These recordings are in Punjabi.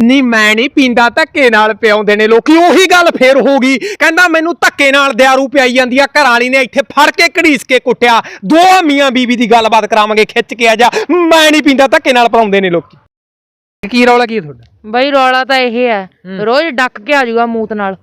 ਨਹੀਂ ਮੈਂ ਨਹੀਂ ਪੀਂਦਾ ਧੱਕੇ ਨਾਲ ਪਿਆਉਂਦੇ ਨੇ ਲੋਕੀ। ਉਹੀ ਗੱਲ ਫੇਰ ਹੋ ਗਈ। ਕਹਿੰਦਾ ਮੈਨੂੰ ਧੱਕੇ ਨਾਲ ਦਿਆਰੂ ਪਿਆਈ ਜਾਂਦੀ ਆ। ਘਰ ਵਾਲੀ ਨੇ ਇੱਥੇ ਫੜ ਕੇ ਘੜੀਸ ਕੇ ਕੁੱਟਿਆ। ਦੋ ਮੀਆਂ ਬੀਬੀ ਦੀ ਗੱਲਬਾਤ ਕਰਾਵਾਂਗੇ ਖਿੱਚ ਕੇ ਆ ਜਾ। ਮੈਂ ਨਹੀਂ ਪੀਂਦਾ ਧੱਕੇ ਨਾਲ ਪਿਆਉਂਦੇ ਨੇ ਲੋਕੀ। ਕੀ ਰੌਲਾ ਕੀ ਤੁਹਾਡਾ? ਬਈ ਰੌਲਾ ਤਾਂ ਇਹ ਹੈ। ਰੋਜ਼ ਡੱਕ ਕੇ ਆ ਜਾਊਗਾ ਮੂਤ ਨਾਲ।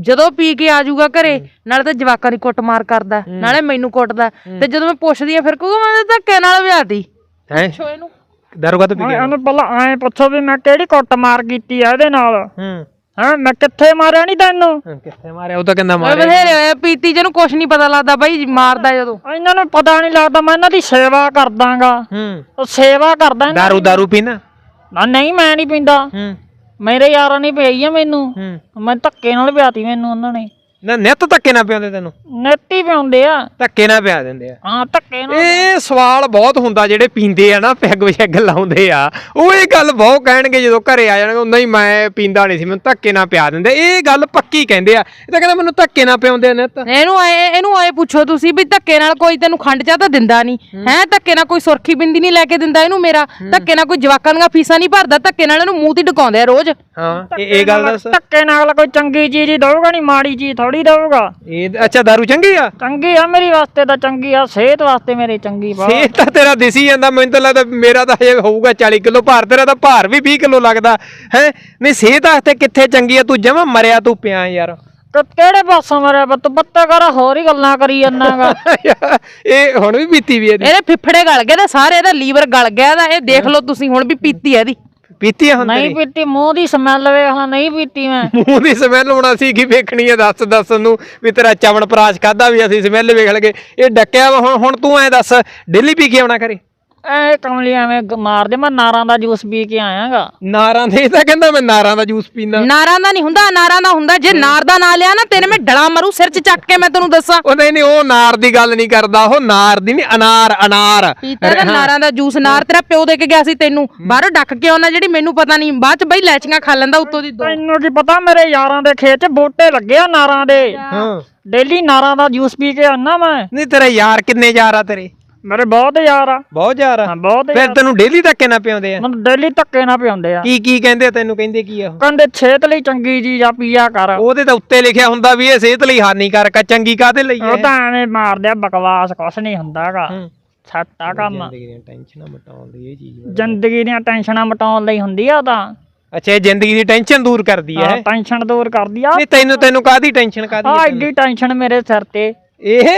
ਜਦੋਂ ਪੀ ਕੇ ਆ ਜਾਊਗਾ ਘਰੇ ਨਾਲੇ ਤਾਂ ਜਵਾਕਾਂ ਦੀ ਕੁੱਟਮਾਰ ਕਰਦਾ। ਨਾਲੇ ਮੈਨੂੰ ਕੁੱਟਦਾ। ਤੇ ਜਦੋਂ ਮੈਂ ਪੁੱਛਦੀ ਆ ਫਿਰ ਕਹੂਗਾ ਮੈਂ ਤਾਂ ਧੱਕੇ ਨਾਲ ਵਿਆਹਤੀ। ਹੈ? ਛੋ ਇਹਨੂੰ। ਦਾਰੂ ਕਾ ਪੀ ਗਿਆ ਉਹਨੂੰ ਪਹਿਲਾਂ ਐਂ ਪੁੱਛੋ ਵੀ ਮੈਂ ਕਿਹੜੀ ਕੁੱਟ ਮਾਰ ਕੀਤੀ ਆ ਇਹਦੇ ਨਾਲ? ਹੂੰ। ਹਾਂ ਮੈਂ ਕਿੱਥੇ ਮਾਰਿਆ ਨਹੀਂ ਤੈਨੂੰ? ਕਿੱਥੇ ਮਾਰਿਆ? ਉਹ ਤਾਂ ਕਹਿੰਦਾ ਓਏ ਮਾਰਿਆ। ਬਥੇਰੇ ਹੋਏ ਆ, ਪੀਤੀ ਜਿਹਨੂੰ ਕੁਛ ਨਹੀਂ ਪਤਾ ਲੱਗਦਾ ਬਾਈ ਮਾਰਦਾ ਜਦੋਂ। ਇਹਨਾਂ ਨੂੰ ਪਤਾ ਨਹੀਂ ਲੱਗਦਾ ਮੈਂ ਇਹਨਾਂ ਦੀ ਸੇਵਾ ਕਰਦਾਗਾ। ਹੂੰ। ਉਹ ਸੇਵਾ ਕਰਦਾ ਇਹਨਾਂ ਦਾਰੂ ਦਾਰੂ ਪੀਣਾ? ਨਾ ਨਹੀਂ ਮੈਂ ਨਹੀਂ ਪੀਂਦਾ। ਹੂੰ। ਮੇਰੇ ਯਾਰਾਂ ਨੇ ਪਈ ਆ ਮੈਨੂੰ। ਹੂੰ। ਮੈਂ ਧੱਕੇ ਨਾਲ ਵਿਆਹਤੀ ਮੈਨੂੰ ਉਹਨਾਂ ਨੇ। ਨਾ ਨਿੱਤ ਧੱਕੇ ਨਾ ਪਿਆਉਂਦੇ ਤੈਨੂੰ? ਨੇਤੀ ਪਿਆਉਂਦੇ ਆ। ਧੱਕੇ ਨਾ ਪਿਆ ਦਿੰਦੇ ਆ। ਹਾਂ ਧੱਕੇ ਨਾਲ ਇਹ ਸਵਾਲ ਬਹੁਤ ਹੁੰਦਾ ਜਿਹੜੇ ਪੀਂਦੇ ਆ ਨਾ ਪੈਗ ਵਿਸ਼ੈਗ ਲਾਉਂਦੇ ਆ। ਉਹ ਇਹ ਗੱਲ ਬਹੁਤ ਕਹਿਣਗੇ ਜਦੋਂ ਘਰੇ ਆ ਜਾਣਗੇ ਨਹੀਂ ਮੈਂ ਪੀਂਦਾ ਨਹੀਂ ਸੀ ਮੈਨੂੰ ਧੱਕੇ ਨਾ ਪਿਆ ਦਿੰਦੇ। ਇਹ ਗੱਲ ਪੱਕੀ ਕਹਿੰਦੇ ਆ। ਇਹ ਤਾਂ ਕਹਿੰਦਾ ਮੈਨੂੰ ਧੱਕੇ ਨਾ ਪਿਆਉਂਦੇ ਆ ਨਿੱਤ। ਇਹਨੂੰ ਆਏ ਇਹਨੂੰ ਆਏ ਪੁੱਛੋ ਤੁਸੀਂ ਵੀ ਧੱਕੇ ਨਾਲ ਕੋਈ ਤੈਨੂੰ ਖੰਡ ਚਾਹ ਤਾਂ ਦਿੰਦਾ ਨਹੀਂ। ਹੈ। ਧੱਕੇ ਨਾਲ ਕੋਈ ਸੁਰਖੀ ਬਿੰਦੀ ਨਹੀਂ ਲੈ ਕੇ ਦਿੰਦਾ ਇਹਨੂੰ ਮੇਰਾ। ਧੱਕੇ ਨਾਲ ਕੋਈ ਜਵਾਕਾਂ ਦੀਆਂ ਫੀਸਾਂ ਨਹੀਂ ਭਰਦਾ ਧੱਕੇ ਨਾਲ ਇਹਨੂੰ ਮੂੰਹ ਤੇ ਡਕਾਉਂਦੇ ਆ ਰੋਜ਼। ਹਾਂ ਇਹ ਇਹ ਗੱਲ ਦੱਸ। ਧੱਕੇ ਨਾਲ ਕੋਈ ਚੰਗੀ ਚੀਜ਼ ਹੀ ਦਊਗਾ ਨਹੀਂ ਮਾੜੀ ਚੀਜ਼ ਥੋੜੀ ਦਊਗਾ ਇਹ ਅੱਛਾ ਦਾਰੂ ਚੰਗੀ ਆ? ਚੰਗੀ ਆ ਮੇਰੀ ਵਾਸਤੇ ਤਾਂ ਚੰਗੀ ਆ ਸਿਹਤ ਵਾਸਤੇ ਮੇਰੀ ਚੰਗੀ ਬਾ ਇਹ ਤਾਂ ਤੇਰਾ ਦਿਸੀ ਜਾਂਦਾ ਮੈਨੂੰ ਤਾਂ ਲੱਗਦਾ ਮੇਰਾ ਤਾਂ ਹਜੇ ਹੋਊਗਾ 40 ਕਿਲੋ ਭਾਰ ਤੇਰਾ ਤਾਂ ਭਾਰ ਵੀ 20 ਕਿਲੋ ਲੱਗਦਾ। ਹੈ? ਨਹੀਂ ਸਿਹਤ ਵਾਸਤੇ ਕਿੱਥੇ ਚੰਗੀ ਆ? ਤੂੰ ਜਮਾ ਮਰਿਆ ਤੂੰ ਪਿਆ ਯਾਰ। ਕਿ ਕਿਹੜੇ ਪਾਸੋਂ ਮਰਿਆ ਬੱਤ ਬੱਤਾ ਕਰ ਹੋਰ ਹੀ ਗੱਲਾਂ ਕਰੀ ਜਾਂਦਾਗਾ। ਇਹ ਹੁਣ ਵੀ ਪੀਤੀ ਵੀ ਇਹਦੀ। ਇਹਦੇ ਫਿਫੜੇ ਗਲ ਗਏ ਤੇ ਸਾਰੇ ਇਹਦਾ ਲੀਵਰ ਗਲ ਗਿਆ ਦਾ ਇਹ ਦੇਖ ਲਓ ਤੁਸੀਂ ਹੁਣ ਵੀ ਪੀਤੀ ਆ ਇਹਦੀ। ਪੀਤੀ ਹੁਣ ਨਹੀਂ ਪੀਤੀ ਮੂੰਹ ਦੀ ਸਮੈਲ ਵੇਖ ਲਾ ਨਹੀਂ ਪੀਤੀ ਮੈਂ। ਮੂੰਹ ਦੀ ਸਮੈਲ ਹੋਣਾ ਸੀ ਕੀ ਵੇਖਣੀ ਹੈ ਦੱਸ ਦੱਸ ਨੂੰ ਵੀ ਤੇਰਾ ਚਵਣ ਪ੍ਰਾਸ਼ ਖਾਦਾ ਵੀ ਅਸੀਂ ਸਮੈਲ ਵੇਖ ਲਗੇ। ਇਹ ਡੱਕਿਆ ਵਾ ਹੁਣ ਹੁਣ ਤੂੰ ਐ ਦੱਸ ਡੇਲੀ ਪੀ ਕੇ ਆਉਣਾ ਕਰੇ ਐ ਕਮਲੀ ਐਵੇਂ ਗ- ਮਾਰ ਦੇ ਮੈਂ ਨਾਰਾਂ ਦਾ ਜੂਸ ਪੀ ਕੇ ਆਇਆਗਾ। ਨਾਰਾਂ ਦੇ ਤਾਂ ਕਹਿੰਦਾ ਮੈਂ ਨਾਰਾਂ ਦਾ ਜੂਸ ਪੀਂਦਾ। ਨਾਰਾਂ ਦਾ ਨਹੀਂ ਹੁੰਦਾ ਨਾਰਾਂ ਦਾ ਹੁੰਦਾ ਜੇ ਨਾਰ ਦਾ ਨਾਂ ਲਿਆ ਨਾ ਤੇਰੇ ਮੈਂ ਡਲਾ ਮਰੂ ਸਿਰ 'ਚ ਚੱਕ ਕੇ ਮੈਂ ਤੈਨੂੰ ਦੱਸਾਂ। ਉਹ ਨਹੀਂ ਨਹੀਂ ਉਹ ਨਾਰ ਦੀ ਗੱਲ ਨਹੀਂ ਕਰਦਾ ਉਹ ਨਾਰ ਦੀ ਨਹੀਂ ਅਨਾਰ ਅਨਾਰ। ਪੀਤਾ ਤਾਂ ਨਾਰਾਂ ਦਾ ਜੂਸ ਨਾਰ ਤੇਰਾ ਪਿਓ ਦੇ ਕੇ ਗਿਆ ਸੀ ਤੈਨੂੰ। ਬਾਹਰੋਂ ਡੱਕ ਕੇ ਆਉਣਾ ਜਿਹੜੀ ਮੈਨੂੰ ਪਤਾ ਨਹੀਂ ਬਾਅਦ 'ਚ ਬਈ ਲੈਚੀਆਂ ਖਾ ਲੈਂਦਾ ਉੱਤੋਂ ਦੀ ਦੋ। ਤੈਨੂੰ ਕੀ ਪਤਾ ਮੇਰੇ ਯਾਰਾਂ ਦੇ ਖੇਤ 'ਚ ਬੂਟੇ ਲੱਗੇ ਆ ਨਾਰਾਂ ਦੇ। ਹਾਂ। ਡੇਲੀ ਨਾਰਾਂ ਦਾ ਜੂਸ ਪੀ ਕੇ ਆਨਾ ਮੈਂ। ਨਹੀਂ ਤੇਰਾ ਯਾਰ ਕਿੰਨੇ ਯਾਰ ਆ ਤੇਰੇ? ਮੇਰੇ ਬਹੁਤ ਯਾਰ ਆ। ਬਹੁਤ ਯਾਰ ਆ। ਹਾਂ ਬਹੁਤ ਫਿਰ ਤੈਨੂੰ ਡੇਲੀ ਧੱਕੇ ਨਾ ਪਿਆਉਂਦੇ ਆ। ਮੈਨੂੰ ਡੇਲੀ ਧੱਕੇ ਨਾ ਪਿਆਉਂਦੇ ਆ। ਕੀ ਕੀ ਕਹਿੰਦੇ ਆ ਤੈਨੂੰ ਕਹਿੰਦੇ ਕੀ ਆ ਉਹ? ਕਹਿੰਦੇ ਸਿਹਤ ਲਈ ਚੰਗੀ ਚੀਜ਼ ਆ ਪੀਆ ਕਰ। ਉਹਦੇ ਤਾਂ ਉੱਤੇ ਲਿਖਿਆ ਹੁੰਦਾ ਵੀ ਇਹ ਸਿਹਤ ਲਈ ਹਾਨੀਕਾਰਕ ਆ ਚੰਗੀ ਕਾਹਦੇ ਲਈ ਉਹ ਤਾਂ ਐਵੇਂ ਮਾਰਦੇ ਆ ਬਕਵਾਸ ਕੁਛ ਨਹੀਂ ਹੁੰਦਾਗਾ। ਆ ਕੰਮ। ਜ਼ਿੰਦਗੀ ਦੀਆਂ ਟੈਨਸ਼ਨਾਂ ਮਟਾਉਣ ਦੀ ਇਹ ਚੀਜ਼ ਜ਼ਿੰਦਗੀ ਦੀਆਂ ਟੈਨਸ਼ਨਾਂ ਮਟਾਉਣ ਲਈ ਹੁੰਦੀ ਆ ਉਹ ਤਾਂ। ਅੱਛਾ ਇਹ ਜ਼ਿੰਦਗੀ ਦੀ ਟੈਨਸ਼ਨ ਦੂਰ ਕਰਦੀ ਹੈ ਟੈਨਸ਼ਨ ਦੂਰ ਕਰਦੀ ਆ। ਨਹੀਂ ਤੈਨੂੰ ਤੈਨੂੰ ਕਾਹਦੀ ਟੈਨਸ਼ਨ ਕਾਹਦੀ ਆ ਐਡੀ ਟੈਨਸ਼ਨ ਮੇਰੇ ਸਿਰ ਤੇ। ਇਹ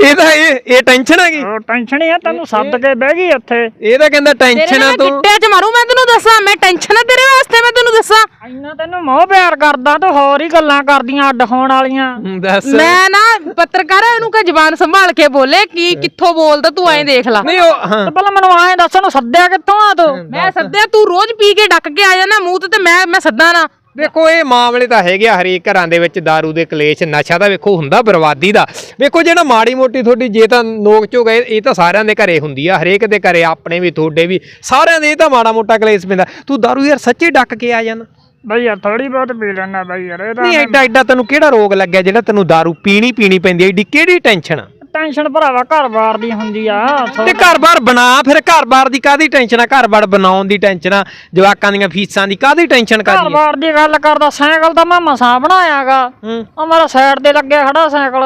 ਇਹ ਤਾਂ ਇਹ ਇਹ ਟੈਨਸ਼ਨ ਹੈਗੀ ਉਹ ਟੈਨਸ਼ਨ ਹੀ ਆ ਤੈਨੂੰ ਸੱਦ ਕੇ ਬਹਿ ਗਈ ਇੱਥੇ। ਇਹ ਤਾਂ ਕਹਿੰਦਾ ਟੈਨਸ਼ਨ ਆ ਨਾਲ ਤੂੰ। ਗਿੱਟਿਆਂ 'ਚ ਮਾਰੂ ਮੈਂ ਤੈਨੂੰ ਦੱਸਾਂ ਮੈਂ ਟੈਨਸ਼ਨ ਆ ਤੇਰੇ ਵਾਸਤੇ ਮੈਂ ਤੈਨੂੰ ਦੱਸਾਂ। ਇੰਨਾ ਤੈਨੂੰ ਮੋਹ ਪਿਆਰ ਕਰਦਾ ਤੇ ਹੋਰ ਹੀ ਗੱਲਾਂ ਕਰਦੀਆਂ ਅੱਡ ਹੋਣ ਵਾਲੀਆਂ। ਦੱਸ। ਮੈਂ ਨਾ ਪੱਤਰਕਾਰ ਇਹਨੂੰ ਕਹ ਜ਼ਬਾਨ ਸੰਭਾਲ ਕੇ ਬੋਲੇ ਕੀ ਕਿੱਥੋਂ ਬੋਲਦਾ ਤੂੰ ਐਂ ਦੇਖ ਲੈ। ਨਹੀਂ ਉਹ ਹਾਂ। ਤੇ ਪਹਿਲਾਂ ਮੈਨੂੰ ਐਂ ਦੱਸ ਉਹਨੂੰ ਸੱਦਿਆ ਕਿੱਥੋਂ ਆ ਤੂੰ? ਮੈਂ ਸੱਦਿਆ ਤੂੰ ਰੋਜ਼ ਪੀ ਕੇ ਡੱਕ ਕੇ ਆ ਜਾਣਾ ਮੂੰਹ ਤੇ ਮੈਂ ਮੈਂ ਸੱਦਾ ਨਾ। ਵੇਖੋ ਇਹ ਮਾਮਲੇ ਤਾਂ ਹੈਗੇ ਆ ਹਰੇਕ ਘਰਾਂ ਦੇ ਵਿੱਚ दारू ਦੇ ਕਲੇਸ਼ ਨਸ਼ਾ ਦਾ ਵੇਖੋ ਹੁੰਦਾ ਬਰਬਾਦੀ ਦਾ ਵੇਖੋ ਜਿਹੜਾ ਮਾੜੀ ਮੋਟੀ ਤੁਹਾਡੀ ਜੇ ਤਾਂ ਨੋਕ ਚੋ ਗਏ ਇਹ ਤਾਂ ਸਾਰਿਆਂ ਦੇ ਘਰੇ ਹੁੰਦੀ ਆ ਹਰੇਕ ਦੇ ਘਰੇ ਆਪਣੇ ਵੀ ਤੁਹਾਡੇ ਵੀ ਸਾਰਿਆਂ ਦੇ ਇਹ ਤਾਂ ਮਾੜਾ ਮੋਟਾ ਕਲੇਸ਼ ਪੈਂਦਾ ਤੂੰ दारू ਯਾਰ ਸੱਚੀ ਡੱਕ ਕੇ ਆ ਜਾਣਾ ਬਈ ਯਾਰ ਥੋੜੀ ਬਹੁਤ ਪੀ ਲੈਣਾ ਬਈ ਯਾਰ ਇਹ ਤਾਂ ਨਹੀਂ ਐਡਾ ਐਡਾ ਤੈਨੂੰ ਕਿਹੜਾ ਰੋਗ ਲੱਗਿਆ ਜਿਹੜਾ ਤੈਨੂੰ दारू ਪੀਣੀ ਪੀਣੀ ਪੈਂਦੀ ਐ ਏਡੀ ਕਿਹੜੀ ਟੈਨਸ਼ਨ ਆ ਟੈਨਸ਼ਨ ਭਰਾਵਾ ਘਰ-ਬਾਰ ਦੀ ਹੁੰਦੀ ਆ। ਤੇ ਘਰ-ਬਾਰ ਬਣਾ ਫਿਰ ਘਰ-ਬਾਰ ਦੀ ਕਾਦੀ ਟੈਨਸ਼ਨ ਆ? ਘਰ-ਬਾਰ ਬਣਾਉਣ ਦੀ ਟੈਨਸ਼ਨ ਆ ਜਵਾਕਾਂ ਦੀਆਂ ਫੀਸਾਂ ਦੀ ਕਾਦੀ ਟੈਨਸ਼ਨ ਕਾਦੀ ਘਰ-ਬਾਰ ਦੀ ਗੱਲ ਕਰਦਾ ਸਾਈਕਲ ਤਾਂ ਮੈਂ ਮਸਾਂ ਬਣਾਇਆਗਾ। ਹੂੰ। ਉਹ ਮੇਰਾ ਸਾਈਡ ਤੇ ਲੱਗਿਆ ਖੜਾ ਸਾਈਕਲ।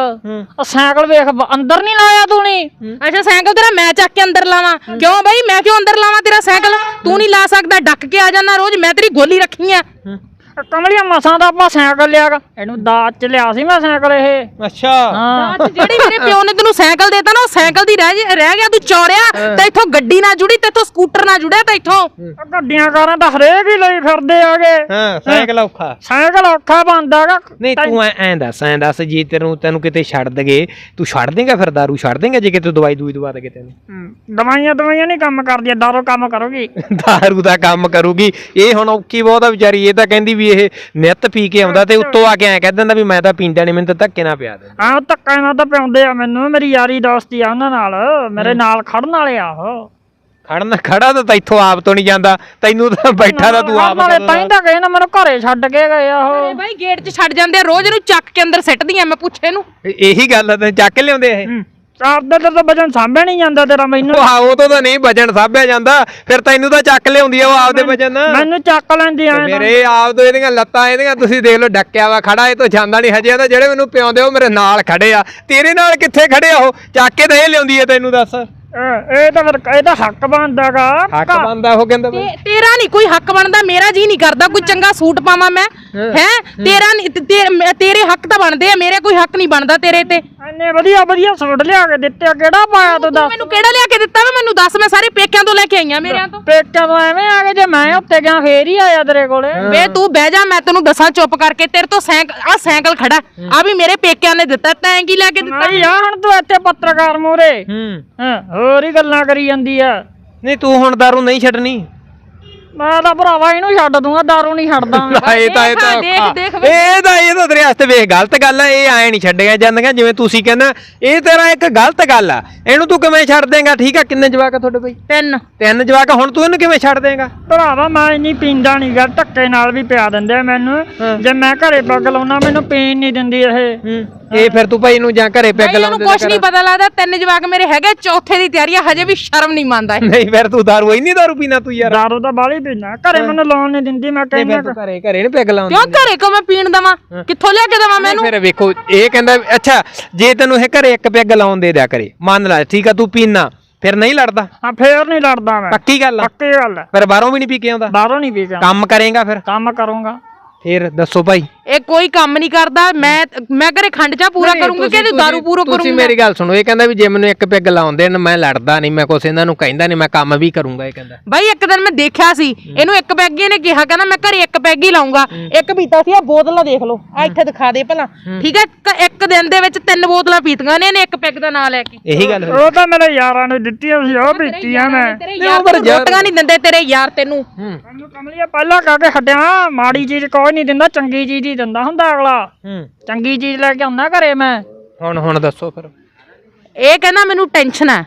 ਉਹ ਸਾਈਕਲ ਵੇਖ ਬ- ਅੰਦਰ ਨਹੀਂ ਲਾਇਆ ਤੂੰ ਨਹੀਂ ਅੱਛਾ ਸਾਈਕਲ ਤੇਰਾ ਮੈਂ ਚੱਕ ਕੇ ਅੰਦਰ ਲਾਵਾਂ? ਕਿਉਂ ਬਈ? ਮੈਂ ਕਿਉਂ ਅੰਦਰ ਲਾਵਾਂ ਤੇਰਾ ਸਾਈਕਲ? ਤੂੰ ਨਹੀਂ ਲਾ ਸਕਦਾ ਡੱਕ ਕੇ ਆ ਜਾਣਾ ਰੋਜ਼। ਮੈਂ ਤੇਰੀ ਗੋਲੀ ਰੱਖੀ ਆ। ਕਮਲੀਆ ਮਸਾਂ ਦਾ ਆਪਾਂ ਸਾਈਕਲ ਲਿਆਗਾ ਇਹਨੂੰ ਦਾਤ ਚ ਲਿਆ ਸੀ ਮੈਂ ਸਾਈਕਲ ਇਹ। ਅੱਛਾ। ਹਾਂ। ਜਿਹੜੀ ਮੇਰੇ ਪਿਓ ਨੇ ਤੈਨੂੰ ਸਾਈਕਲ ਦੇਤਾ ਨਾ ਉਹ ਸਾਈਕਲ ਦੀ ਰਹਿ ਜੇ- ਰਹਿ ਗਿਆ ਤੂੰ ਚੌੜਿਆ ਤੇ ਇੱਥੋਂ ਗੱਡੀ ਨਾ ਜੁੜੀ ਤੇ ਇੱਥੋਂ ਸਕੂਟਰ ਨਾਲ ਜੁੜਿਆ ਤੇ ਇੱਥੋਂ। ਗੱਡੀਆਂ ਕਾਰਾਂ ਤਾਂ ਹਰੇਕ ਹੀ ਲਈ ਫਿਰਦੇ ਆਗੇ। ਹਾਂ ਸਾਈਕਲ ਔਖਾ। ਸਾਈਕਲ ਔਖਾ ਬਣਦਾਗਾ ਨਹੀਂ ਤੂੰ ਐ ਐਂ ਦੱਸ ਐਂ ਦੱਸ ਜੇ ਤੈਨੂੰ ਤੈਨੂੰ ਕਿਤੇ ਛੱਡ ਦਗੇ ਤੂੰ ਛੱਡ ਦੇਂਗਾ ਫਿਰ ਦਾਰੂ? ਛੱਡ ਦੇਂਗਾ ਜੇ ਕਿਤੇ ਦਵਾਈ ਦੂਈ ਦਵਾ ਦਗੇ ਤੈਨੂੰ? ਦਵਾਈਆਂ ਦਵਾਈਆਂ ਨਹੀਂ ਕੰਮ ਕਰਦੀਆਂ ਦਾਰੂ ਕੰਮ ਕਰੂਗੀ। ਦਾਰੂ ਦਾ ਕੰਮ ਕਰੂਗੀ। ਇਹ ਹੁਣ ਔਕੀ ਬਹੁਤ ਆ ਵਿਚਾਰੀ ਇਹ ਤਾਂ ਕਹਿੰਦੀ ਵੀ ਇਹ ਨਿੱਤ ਪੀ ਕੇ ਆਉਂਦਾ ਤੇ ਉੱਤੋਂ ਆ ਕੇ ਐਂ ਕਹਿ ਦਿੰਦਾ ਵੀ ਮੈਂ ਤਾਂ ਪੀਂਦਾ ਨਹੀਂ ਮੈਨੂੰ ਤਾਂ ਧੱਕੇ ਨਾ ਪਿਆ ਦੇ ਹਾਂ ਧੱਕਾ ਨਾਲ ਤਾਂ ਪਿਆਉਂਦੇ ਆ ਮੈਨੂੰ ਮੇਰੀ ਯਾਰੀ ਦੋਸਤੀ ਆ ਉਹਨਾਂ ਨਾਲ ਮੇਰੇ ਨਾਲ ਖੜਨ ਵਾਲੇ ਆ ਉਹ। ਖੜਨਾ ਖੜਾ ਤਾਂ ਇੱਥੋਂ ਆਪ ਤੋਂ ਨਹੀਂ ਜਾਂਦਾ ਤੈਨੂੰ ਤਾਂ ਬੈਠਾ ਤਾਂ ਤੂੰ ਆਪ ਵਾਲੇ ਤਾਂ ਹੀ ਤਾਂ ਗਏ ਨਾ ਮੈਨੂੰ ਘਰੇ ਛੱਡ ਕੇ ਗਏ ਆ ਉਹ। ਬਾਈ ਗੇਟ 'ਚ ਛੱਡ ਜਾਂਦੇ ਆ ਰੋਜ਼ ਇਹਨੂੰ ਚੱਕ ਕੇ ਅੰਦਰ ਸਿੱਟਦੀਆਂ ਮੈਂ ਪੁੱਛੇ ਨੂੰ ਇਹੀ ਗੱਲ ਆ ਤੈਨੂੰ ਚੱਕ ਕੇ ਲਿਆਉਂਦੇ ਇਹ? ਹੂੰ। ਆਪਦੇ ਤੇ ਤਾਂ ਵਜਨ ਸਾਂਭਿਆ ਨਹੀਂ ਜਾਂਦਾ ਤੇਰਾ ਮੈਨੂੰ ਉਹ ਆ ਉਹ ਤੋਂ ਤਾਂ ਨਹੀਂ ਵਜਣ ਸਾਂਭਿਆ ਜਾਂਦਾ। ਫਿਰ ਤੈਨੂੰ ਤਾਂ ਚੱਕ ਲਿਆਉਂਦੀ ਆ ਉਹ ਆਪਦੇ ਵਜਨ। ਮੈਨੂੰ ਚੱਕ ਲੈਂਦੀ ਆ ਮੇਰੇ ਆਪ ਤੋਂ। ਇਹਦੀਆਂ ਲੱਤਾਂ ਇਹਦੀਆਂ ਤੁਸੀਂ ਦੇਖ ਲਓ ਡੱਕਿਆ ਵਾ ਖੜਾ ਇਹ ਤੋਂ ਜਾਂਦਾ ਨਹੀਂ ਹਜੇ ਤਾਂ ਜਿਹੜੇ ਮੈਨੂੰ ਪਿਆਉਂਦੇ ਉਹ ਮੇਰੇ ਨਾਲ ਖੜੇ ਆ। ਤੇਰੇ ਨਾਲ ਕਿੱਥੇ ਖੜੇ ਆ ਉਹ? ਚੱਕ ਕੇ ਤਾਂ ਇਹ ਲਿਆਉਂਦੀ ਐ ਤੈਨੂੰ ਦੱਸ। ਇਹ ਇਹ ਤਾਂ ਫਿਰ ਇਹ ਤਾਂ ਹੱਕ ਬਣਦਾਗਾ ਹੱਕ ਬੰਦਾ ਉਹ ਕਹਿੰਦਾ ਬਈ। ਤੇ- ਤੇਰਾ ਨਹੀਂ ਕੋਈ ਹੱਕ ਬਣਦਾ ਮੇਰਾ ਜੀ ਨਹੀਂ ਕਰਦਾ ਕੋਈ ਚੰਗਾ ਸੂਟ ਪਾਵਾਂ ਮੈਂ। ਹੈ? ਤੇਰਾ ਨਹੀਂ ਤੇ- ਤੇ- ਮੈਂ- ਤੇਰੇ ਹੱਕ ਤਾਂ ਬਣਦੇ ਆ ਮੇਰੇ ਕੋਈ ਹੱਕ ਨਹੀਂ ਬਣਦਾ ਤੇਰੇ ਤੇ। ਇੰਨੇ ਵਧੀਆ ਵਧੀਆ ਸੂਟ ਲਿਆ ਕੇ ਦਿੱਤੇ ਆ, ਕਿਹੜਾ ਪਾਇਆ ਤੂੰ ਤੂੰ ਦੱਸ? ਮੈਨੂੰ ਕਿਹੜਾ ਲਿਆ ਕੇ ਦਿੱਤਾ ਵਾ? ਮੈਨੂੰ ਦੱਸ ਮੈਂ ਸਾਰੇ ਪੇਕਿਆਂ ਤੋਂ ਲੈ ਕੇ ਆਈਆਂ ਮੇਰਿਆਂ ਤੋਂ। ਪੇਕਾਂ ਤੋਂ ਐਵੇਂ ਆ ਗਏ ਜੇ ਮੈਂ ਉੱਤੇ ਗਿਆ ਫੇਰ ਹੀ ਆਇਆ ਤੇਰੇ ਕੋਲੇ। ਵੇ ਤੂੰ ਬਹਿ ਜਾ ਮੈਂ ਤੈਨੂੰ ਦੱਸਾਂ ਚੁੱਪ ਕਰਕੇ ਤੇਰੇ ਤੋਂ ਸਾਈਕਲ ਆ ਸਾਈਕਲ ਖੜਾ। ਆ ਵੀ ਮੇਰੇ ਪੇਕਿਆਂ ਨੇ ਦਿੱਤਾ ਤੈਂ ਕੀ ਲੈ ਕੇ ਦਿੱਤਾ? ਨਹੀਂ ਆ ਹੁਣ ਤੂੰ ਇੱਥੇ ਪੱਤਰਕਾਰ ਮੂਰੇ ਹੂੰ। ਹਾਂ ਹੋਰ ਹੀ ਗੱਲਾਂ ਕਰੀ ਜਾਂਦੀ ਆ। ਨਹੀਂ ਤੂੰ ਹੁਣ ਦਾਰੂ ਨਹੀਂ ਛੱਡਣੀ। ਮੈਂ ਤਾਂ ਭਰਾਵਾ ਇਹਨੂੰ ਛੱਡ ਦੂੰਗਾ ਦਾਰੂ ਨਹੀਂ ਛੱਡਦਾ ਇਹ ਤਾਂ ਇਹ ਤਾਂ ਦੇਖ। ਦੇਖ ਇਹ ਤਾਂ ਇਹ ਤਾਂ ਤੇਰੇ ਵਾਸਤੇ ਵੇਖ ਗਲਤ ਗੱਲ ਆ ਇਹ ਐ ਨਹੀਂ ਛੱਡਿਆ ਜਾਂਦੀਆਂ ਜਿਵੇਂ ਤੁਸੀਂ ਕਹਿੰਦਾ ਇਹ ਤੇਰਾ ਇੱਕ ਗਲਤ ਗੱਲ ਆ। ਇਹਨੂੰ ਤੂੰ ਕਿਵੇਂ ਛੱਡ ਦੇਂਗਾ? ਠੀਕ ਆ ਕਿੰਨੇ ਜਵਾਕ ਆ ਤੁਹਾਡੇ ਬਈ? ਤਿੰਨ। ਤਿੰਨ ਜਵਾਕ ਆ, ਹੁਣ ਤੂੰ ਇਹਨੂੰ ਕਿਵੇਂ ਛੱਡ ਦੇਂਗਾ? ਭਰਾਵਾ ਮੈਂ ਇੰਨੀ ਪੀਂਦਾ ਨਹੀਂ ਗਾ ਧੱਕੇ ਨਾਲ ਵੀ ਪਿਆ ਦਿੰਦੇ ਆ ਮੈਨੂੰ। ਜੇ ਮੈਂ ਘਰੇ ਪੱਗ ਲਾਉਣਾ ਮੈਨੂੰ ਪੀਣ ਨਹੀਂ ਦਿੰਦੀ ਇਹ। ਹੂੰ। ਇਹ ਫਿਰ ਤੂੰ ਭਾਈ ਨੂੰ ਜਾਂ ਘਰੇ ਪੈਗ ਇਹਨੂੰ ਲਾਉਂਦੇ ਕੁਝ ਨਹੀਂ ਪਤਾ ਲੱਗਦਾ ਤਿੰਨ ਜਵਾਕ ਮੇਰੇ ਹੈਗੇ ਚੌਥੇ ਦੀ ਤਿਆਰੀ ਆ ਹਜੇ ਵੀ ਸ਼ਰਮ ਨਹੀਂ ਮੰਨਦਾ। ਨਹੀਂ ਫਿਰ ਤੂੰ ਦਾਰੂ ਇੰਨੀ ਦਾਰੂ ਪੀਣਾ ਤੂੰ ਯਾਰ। ਦਾਰੂ ਤਾਂ ਬਾਲੀ ਪੀਣਾ ਘਰੇ ਮੈਨੂੰ ਲਾਉਣ ਨਹੀਂ ਦਿੰਦੀ ਮੈਂ ਨਹੀਂ ਕਹਿੰਦਾ ਫਿਰ ਤੂੰ ਘਰੇ ਘਰੇ ਨਹੀਂ ਪੈਗ ਲਾਉਂਦਾ ਕਿਉਂ ਘਰੇ ਕੋ ਮੈਂ ਪੀਣ ਦਵਾਂ? ਕਿੱਥੋਂ ਲਿਆ ਕੇ ਦਵਾਂ ਮੈਨੂੰ? ਫਿਰ ਵੇਖੋ ਇਹ ਕਹਿੰਦਾ ਅੱਛਾ ਜੇ ਤੈਨੂੰ ਇਹ ਘਰੇ ਇੱਕ ਪੈਗ ਲਾਉਣ ਦੇ ਦਿਆ ਕਰੇ ਮੰਨ ਲੈ ਠੀਕ ਆ ਤੂੰ ਪੀਣਾ ਫਿਰ ਨਹੀਂ ਲੜਦਾ। ਹਾਂ ਫੇਰ ਨਹੀਂ ਲੜਦਾ ਮੈਂ। ਪੱਕੀ ਗੱਲ ਆ। ਪੱਕੀ ਗੱਲ ਹੈ ਫਿਰ ਬਾਹਰੋਂ ਵੀ ਨਹੀਂ ਪੀ ਕੇ ਆਉਂਦਾ। ਬਾਹਰੋਂ ਨਹੀਂ ਪੀਗਾ ਕੰਮ ਕਰੇਗਾ ਫਿਰ। ਕੰਮ ਕਰੂੰਗਾ। ਫਿਰ ਦੱਸੋ ਭਾਈ। ਇਹ ਕੋਈ ਕੰਮ ਨਹੀਂ ਕਰਦਾ ਮੈਂ ਮੈਂ ਘਰੇ ਖੰਡ ਚਾ ਪੂਰਾ ਕਰੂੰਗਾ ਕਿ ਇਹਦੀ ਦਾਰੂ ਪੂਰਾ ਤੁਸੀਂ ਕਰੂੰਗਾ? ਮੇਰੀ ਗੱਲ ਸੁਣੋ ਇਹ ਕਹਿੰਦਾ ਵੀ ਜੇ ਮੈਨੂੰ ਇੱਕ ਪੈਗ ਲਾਉਂਦੇ ਨੇ ਮੈਂ ਲੜਦਾ ਨਹੀਂ ਮੈਂ ਕੁਛ ਇਹਨਾਂ ਨੂੰ ਕਹਿੰਦਾ ਨਹੀਂ ਮੈਂ ਕੰਮ ਵੀ ਕਰੂੰਗਾ ਇਹ ਕਹਿੰਦਾ। ਬਾਈ ਇੱਕ ਦਿਨ ਮੈਂ ਦੇਖਿਆ ਸੀ ਇਹਨੂੰ ਇੱਕ ਪੈਗ ਇਹਨੇ ਕਿਹਾ ਕਹਿੰਦਾ ਮੈਂ ਘਰੇ ਇੱਕ ਪੈਗ ਹੀ ਲਾਉਂਗਾ। ਇੱਕ ਪੀਤਾ ਸੀ ਆ ਬੋਤਲਾਂ ਦੇਖ ਲਓ ਆ ਇੱਥੇ ਦਿਖਾ ਦੇ ਭਲਾ। ਠੀਕ ਹੈ ਇੱਕ- ਇੱਕ ਦਿਨ ਦੇ ਵਿੱਚ ਤਿੰਨ ਬੋਤਲਾਂ ਪੀਤੀਆਂ ਨੇ ਇਹਨੇ ਇੱਕ ਪੈਗ ਦਾ ਨਾਂ ਲੈ ਕੇ। ਇਹੀ ਗੱਲ ਹੋਈ। ਉਹ ਤਾਂ ਮੇਰੇ ਯਾਰਾਂ ਨੇ ਦਿੱਤੀਆਂ ਸੀ ਉਹ ਪੀਤੀਆਂ ਮੈਂ। ਤੇਰੇ ਯਾਰ ਤੈਨੂੰ ਰੋਟੀਆਂ ਨਹੀਂ ਦਿੰਦੇ ਤੇਰੇ ਯਾਰ ਤੈਨੂੰ। ਹੂੰ। ਮੈਨੂੰ ਕਮਲੀਆ ਪਹਿਲਾਂ ਕਹ ਕੇ ਛੱਡਿਆ ਮਾੜੀ ਚੀਜ਼ ਕੋਈ ਨਹੀਂ ਦਿੰਦਾ ਚੰਗੀ ਚੀਜ਼ ਹੀ ਦਿੰਦਾ ਹੁੰਦਾ ਅਗਲਾ। ਹੂੰ। ਚੰਗੀ ਚੀਜ਼ ਲੈ ਕੇ ਆਉਂਦਾ ਘਰੇ ਮੈਂ। ਹੁਣ ਹੁਣ ਦੱਸੋ ਫਿਰ। ਇਹ ਕਹਿੰਦਾ ਮੈਨੂੰ ਟੈਨਸ਼ਨ ਹੈ।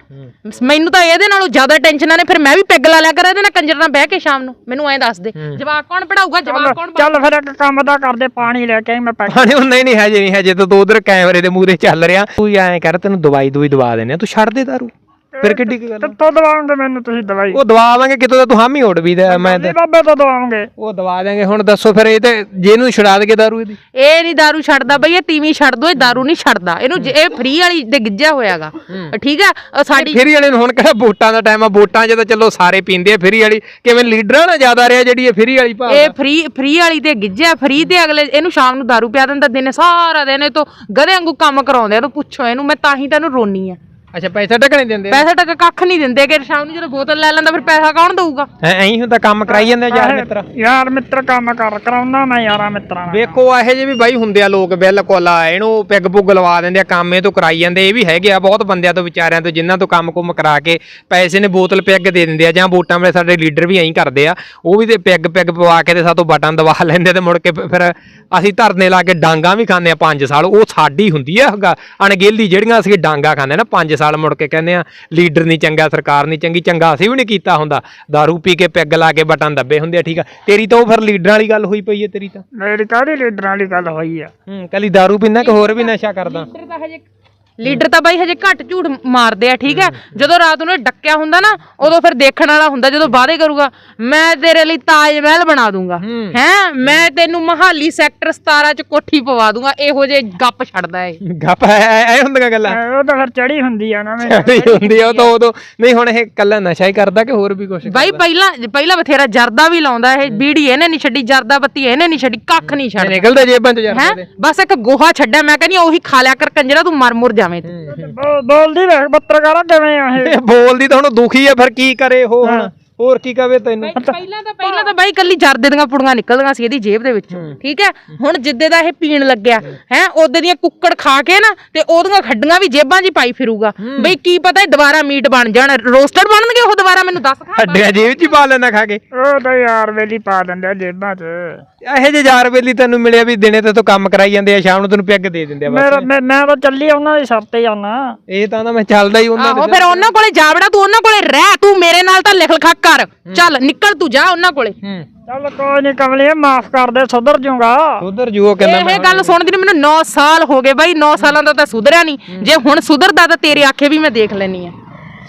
ਮੈਨੂੰ ਤਾਂ ਇਹਦੇ ਨਾਲੋਂ ਜ਼ਿਆਦਾ ਟੈਨਸ਼ਨ ਨੇ ਫਿਰ ਮੈਂ ਵੀ ਪੈਗ ਲਾ ਲਿਆ ਕਰ ਇਹਦੇ ਨਾਲ ਕੰਜਰ ਨਾਲ ਬਹਿ ਕੇ ਸ਼ਾਮ ਨੂੰ। ਮੈਨੂੰ ਐਂ ਦੱਸ ਦੇ ਜਵਾਕ ਕੌਣ ਪੜਾਊਗਾ ਜਵਾਕ ਕੌਣ ਚੱਲ ਫਿਰ ਇੱਕ ਕੰਮ ਦਾ ਕਰਦੇ ਪਾਣੀ ਲੈ ਕੇ ਆਈ ਮੈਂ ਉਹ ਨਹੀਂ ਨਹੀਂ ਹਜੇ ਨਹੀਂ ਹਜੇ ਤਾਂ ਤੂੰ ਉਧਰ ਕੈਮਰੇ ਦੇ ਮੂਹਰੇ ਚੱਲ ਰਿਹਾ। ਤੂੰ ਐਂ ਕਰ ਤੈਨੂੰ ਦਵਾਈ ਦੂਈ ਦਵਾ ਦੇਣੇ ਤੂੰ ਛੱਡ ਦੇ ਦਾਰੂ। ਫਿਰ ਕਿੱਡੀ ਕੀ ਗੱਲ ਤੋ ਦਵਾਉਂਦੇ ਮੈਨੂੰ ਤੁਸੀਂ ਦਵਾਈ? ਉਹ ਦਵਾਵਾਂਗੇ ਕਿਤੋਂ ਤਾਂ ਤੂੰ ਹਾਮੀ ਓੜ ਵੀ ਦਾ ਮੈਂ ਤੇ ਬਾਬੇ ਤੋਂ ਦਵਾਉਂਗੇ। ਉਹ ਦਵਾ ਦੇਾਂਗੇ ਹੁਣ ਦੱਸੋ ਫਿਰ ਇਹ ਤੇ ਜਿਹਨੂੰ ਛੁਡਾ ਦੇਗੇ ਦਾਰੂ ਇਹਦੀ? ਇਹ ਨਹੀਂ ਦਾਰੂ ਛੱਡਦਾ ਬਈ ਇਹ ਤੀਵੀਂ ਛੱਡ ਦੋ ਇਹ ਦਾਰੂ ਨਹੀਂ ਛੱਡਦਾ। ਇਹਨੂੰ ਇਹ ਫਰੀ ਵਾਲੀ ਦੇ ਗਿੱਜਿਆ ਹੋਇਆਗਾ। ਠੀਕ ਆ? ਸਾਡੀ ਫਰੀ ਵਾਲੇ ਨੂੰ ਹੁਣ ਕਿਹੜਾ ਵੋਟਾਂ ਦਾ ਟਾਈਮ ਆ? ਵੋਟਾਂ 'ਚ ਤਾਂ ਚੱਲੋ ਸਾਰੇ ਪੀਂਦੇ ਆ ਫਰੀ ਵਾਲੀ। ਕਿਵੇਂ ਲੀਡਰਾਂ ਨਾ ਜ਼ਿਆਦਾ ਰਿਹਾ ਜਿਹੜੀ ਇਹ ਫਰੀ ਵਾਲੀ ਭਾਵ ਇਹ ਫਰੀ ਫਰੀ ਵਾਲੀ ਤੇ ਗਿੱਜਿਆ ਫਰੀ ਤੇ ਅਗਲੇ ਇਹਨੂੰ ਸ਼ਾਮ ਨੂੰ ਦਾਰੂ ਪਿਆ ਦਿੰਦਾ ਦਿਨ ਸਾਰਾ ਦਿਨ ਇਹ ਤੋਂ ਗਧੇ ਵਾਂਗੂ ਕੰਮ ਕਰਾਉਂਦੇ ਆ ਤੂੰ ਪੁੱਛੋ ਇਹਨੂੰ ਮੈਂ ਤਾਂ ਹੀ ਤੈਨੂੰ ਰੋਣੀ ਆ। ਅੱਛਾ ਪੈਸਾ ਟਕਣੇ ਦਿੰਦੇ ਆ। ਪੈਸਾ ਟੱਕਾ ਕੱਖ ਨਹੀਂ ਦਿੰਦੇ ਕਿ ਸ਼ਾਮ ਨੂੰ ਜਦੋਂ ਬੋਤਲ ਲੈ ਲੈਂਦਾ ਫਿਰ ਪੈਸਾ ਕੌਣ ਦਊਗਾ? ਐ ਐਂ ਹੁੰਦਾ ਕੰਮ ਕਰਾਈ ਜਾਂਦੇ ਆ ਯਾਰ ਮਿੱਤਰ। ਯਾਰ ਮਿੱਤਰ ਕੰਮ ਕਰ ਕਰਾਉਂਦਾ ਮੈਂ ਯਾਰਾਂ ਮਿੱਤਰਾਂ ਨਾਲ। ਵੇਖੋ ਇਹੋ ਜਿਹੇ ਵੀ ਬਾਈ ਹੁੰਦੇ ਆ ਲੋਕ ਬਿਲਕੁਲ ਆ ਇਹਨੂੰ ਪਿੱਗ ਪੁੱਗ ਲਵਾ ਦਿੰਦੇ ਆ ਕੰਮ ਇਹ ਤੋਂ ਕਰਾਈ ਜਾਂਦੇ ਇਹ ਵੀ ਹੈਗੇ ਆ ਬਹੁਤ ਬੰਦਿਆਂ ਤੋਂ ਵਿਚਾਰਿਆਂ ਤੋਂ ਜਿਨ੍ਹਾਂ ਤੋਂ ਕੰਮ ਕੁਮ ਕਰਾ ਕੇ ਪੈਸੇ ਨੇ ਬੋਤਲ ਪਿੱਗ ਦੇ ਦਿੰਦੇ ਆ ਜਾਂ ਵੋਟਾਂ ਵੇਲੇ ਸਾਡੇ ਲੀਡਰ ਵੀ ਐਂ ਕਰਦੇ ਆ ਉਹ ਵੀ ਤੇ ਪਿੱਗ ਪਿੱਗ ਪਵਾ ਕੇ ਤੇ ਸਾਤੋਂ ਬਟਨ ਦਬਾ ਲੈਂਦੇ ਤੇ ਮੁੜ ਕੇ ਫਿਰ ਅਸੀਂ ਧਰਨੇ ਲਾ ਕੇ ਡਾਂਗਾ ਵੀ ਖਾਂਦੇ ਆ 5 ਸਾਲ ਉਹ ਸਾਡੀ ਹੁੰਦੀ ਆ ਅਣਗਹਿਲੀ ਜਿਹੜੀਆਂ ਅਸੀਂ ਡਾਂਗਾ ਖਾਂਦੇ ਨਾ 5 ਸਾਲ ਮੁੜ ਕੇ ਕਹਿੰਦੇ ਆ ਲੀਡਰ ਨਹੀਂ ਚੰਗਾ ਸਰਕਾਰ ਨਹੀਂ ਚੰਗੀ ਚੰਗਾ ਅਸੀਂ ਵੀ ਨਹੀਂ ਕੀਤਾ ਹੁੰਦਾ दारू ਪੀ ਕੇ ਪਿੱਗ ਲਾ ਕੇ ਬਟਨ ਦੱਬੇ ਹੁੰਦੇ ਆ ਠੀਕ ਆ ਤੇਰੀ ਤਾਂ ਉਹ ਫਿਰ ਲੀਡਰਾਂ ਵਾਲੀ ਗੱਲ ਹੋਈ ਪਈ ਹੈ ਤੇਰੀ ਤਾਂ ਮੇਰੀ ਕਾਹਦੀ ਲੀਡਰਾਂ ਵਾਲੀ ਗੱਲ ਹੋਈ ਆ ਹੂੰ ਕੱਲੀ दारू ਪੀਣਾ ਕਿ ਹੋਰ ਵੀ ਨਸ਼ਾ ਕਰਦਾ ਲੀਡਰ ਤਾਂ ਹਜੇ ਲੀਡਰ ਤਾਂ ਬਾਈ ਹਜੇ ਘੱਟ ਝੂਠ ਮਾਰਦੇ ਆ ਠੀਕ ਹੈ? ਜਦੋਂ ਰਾਤ ਨੂੰ ਇਹ ਡੱਕਿਆ ਹੁੰਦਾ ਨਾ ਉਦੋਂ ਫਿਰ ਦੇਖਣ ਵਾਲਾ ਹੁੰਦਾ ਜਦੋਂ ਵਾਅਦੇ ਕਰੂਗਾ ਮੈਂ ਤੇਰੇ ਲਈ ਤਾਜ ਮਹਿਲ ਬਣਾ ਦੂੰਗਾ। ਹੈ। ਮੈਂ ਤੈਨੂੰ ਮਹਾਲੀ ਸੈਕਟਰ 17 ਚ ਕੋਠੀ ਪਵਾ ਦੂੰਗਾ ਇਹੋ ਜੇ ਗੱਪ ਛੱਡਦਾ ਏ ਗੱਪ ਐ ਹੁੰਦੀਆਂ ਗੱਲਾਂ? ਉਹ ਤਾਂ ਫਿਰ ਚੜੀ ਹੁੰਦੀ ਆ ਨਾ ਮੈਂ ਹੁੰਦੀ ਆ ਉਹ ਤਾਂ ਉਦੋਂ ਨਹੀਂ ਹੁਣ ਇਹ ਕੱਲਾ ਨਸ਼ਾ ਹੀ ਕਰਦਾ ਕਿ ਹੋਰ ਵੀ ਕੁਝ ਬਾਈ ਪਹਿਲਾਂ ਪਹਿਲਾਂ ਬਥੇਰਾ ਜਰਦਾ ਵੀ ਲਾਉਂਦਾ ਇਹ ਬੀੜੀ ਇਹਨੇ ਨਹੀਂ ਛੱਡੀ ਜਰਦਾ ਬੱਤੀ ਇਹਨੇ ਨਹੀਂ ਛੱਡੀ ਕੱਖ ਨਹੀਂ ਛੱਡ ਨਿਕਲਦਾ ਜੇਬਾਂ ਚ ਹੈ? ਬਸ ਇੱਕ ਗੋਹਾ ਛੱਡਿਆ ਮੈਂ ਕਹਿੰਦੀ ਉਹੀ ਖਾ ਲਿਆ ਕਰ ਕੰਜਰਾ ਤੂੰ ਮਰ ਮੁਰ ਜਾਵੇਂ ਤੂੰ। ਬੋ- ਬੋਲਦੀ ਵੇਖ ਪੱਤਰਕਾਰਾ ਕਿਵੇਂ ਆ ਇਹ? ਇਹ ਬੋਲਦੀ ਤਾਂ ਹੁਣ ਦੁਖੀ ਆ ਫਿਰ ਕੀ ਕਰੇ ਉਹ ਹੁਣ? ਹੋਰ ਕੀ ਕਵੇ ਤੈਨੂੰ? ਪਹਿਲਾਂ ਤਾਂ ਪਹਿਲਾਂ ਤਾਂ ਬਾਈ ਕੱਲੀ ਜਰਦੇ ਦੀਆਂ ਪੁੜੀਆਂ ਨਿਕਲਦੀਆਂ ਸੀ ਇਹਦੀ ਜੇਬ ਦੇ ਵਿੱਚੋਂ। ਠੀਕ ਹੈ? ਹੁਣ ਜਿੱਦੇ ਦਾ ਇਹ ਪੀਣ ਲੱਗਿਆ ਹੈ ਉਹਦੇ ਦੀਆਂ ਕੁੱਕੜ ਖਾ ਕੇ ਨਾ ਤੇ ਉਹਦੀਆਂ ਖੱਡੀਆਂ ਵੀ ਜੇਬਾਂ 'ਚ ਹੀ ਪਾਈ ਫਿਰੂਗਾ। ਬਈ ਕੀ ਪਤਾ ਇਹ ਦੁਬਾਰਾ ਮੀਟ ਬਣ ਜਾਣ ਰੋਸਟਰ ਬਣਨਗੇ ਉਹ ਦੁਬਾਰਾ ਮੈਨੂੰ ਦੱਸ। ਖਾ ਹੱਡਿਆਂ ਜੇਬ ਚ ਹੀ ਪਾ ਲੈਣਾ ਖਾ ਕੇ। ਉਹ ਤਾਂ ਯਾਰ ਵੇਲੀ ਪਾ ਦਿੰਦੇ ਆ ਜੇਬਾਂ 'ਚ। ਇਹੋ ਜਿਹੇ ਯਾਰ ਵੇਲੀ ਤੈਨੂੰ ਮਿਲਿਆ ਵੀ ਦਿਨੇ ਤੇ ਤੂੰ ਕੰਮ ਕਰਾਈ ਜਾਂਦੇ ਆ ਸ਼ਾਮ ਨੂੰ ਤੈਨੂੰ ਪੈਗ ਦੇ ਦਿੰਦੇ ਆ ਬਸ। ਮੈਂ ਮੈਂ ਤਾਂ ਚੱਲੀ ਉਹਨਾਂ ਦੀ ਸਰ ਤੇ ਜਾਣਾ। ਇਹ ਤਾਂ ਨਾ ਮੈਂ ਚੱਲਦਾ ਹੀ ਉਹਨਾਂ ਆਹੋ ਫਿਰ ਉਹਨਾਂ ਕੋਲੇ ਜਾਵੜਾ ਤੂੰ ਉਹਨਾਂ ਕੋਲੇ ਰਹਿ ਤੂੰ ਮੇਰੇ ਨਾਲ ਤਾਂ ਲਿਖ ਲਿਖਾ ਕਰ। ਚੱਲ ਨਿਕਲ ਤੂੰ ਜਾ ਉਹਨਾਂ ਕੋਲੇ। ਹੂੰ। ਚੱਲ ਕੋਈ ਨਹੀਂ ਕਮਲੀਏ ਮਾਫ ਕਰ ਦੇ ਸੁਧਰ ਜਾਊਗਾ। ਉਧਰ ਜੂਓ ਕਹਿੰਦਾ ਇਹ ਗੱਲ ਸੁਣਦੀ ਨੂੰ ਮੈਨੂੰ 9 ਸਾਲ ਹੋ ਗਏ ਬਾਈ 9 ਸਾਲਾਂ ਦਾ ਤਾਂ ਸੁਧਰਿਆ ਨਹੀਂ ਜੇ ਹੁਣ ਸੁਧਰਦਾ ਤਾਂ ਤੇਰੇ ਆਖੇ ਵੀ ਮੈਂ ਦੇਖ ਲੈਣੀ ਆ।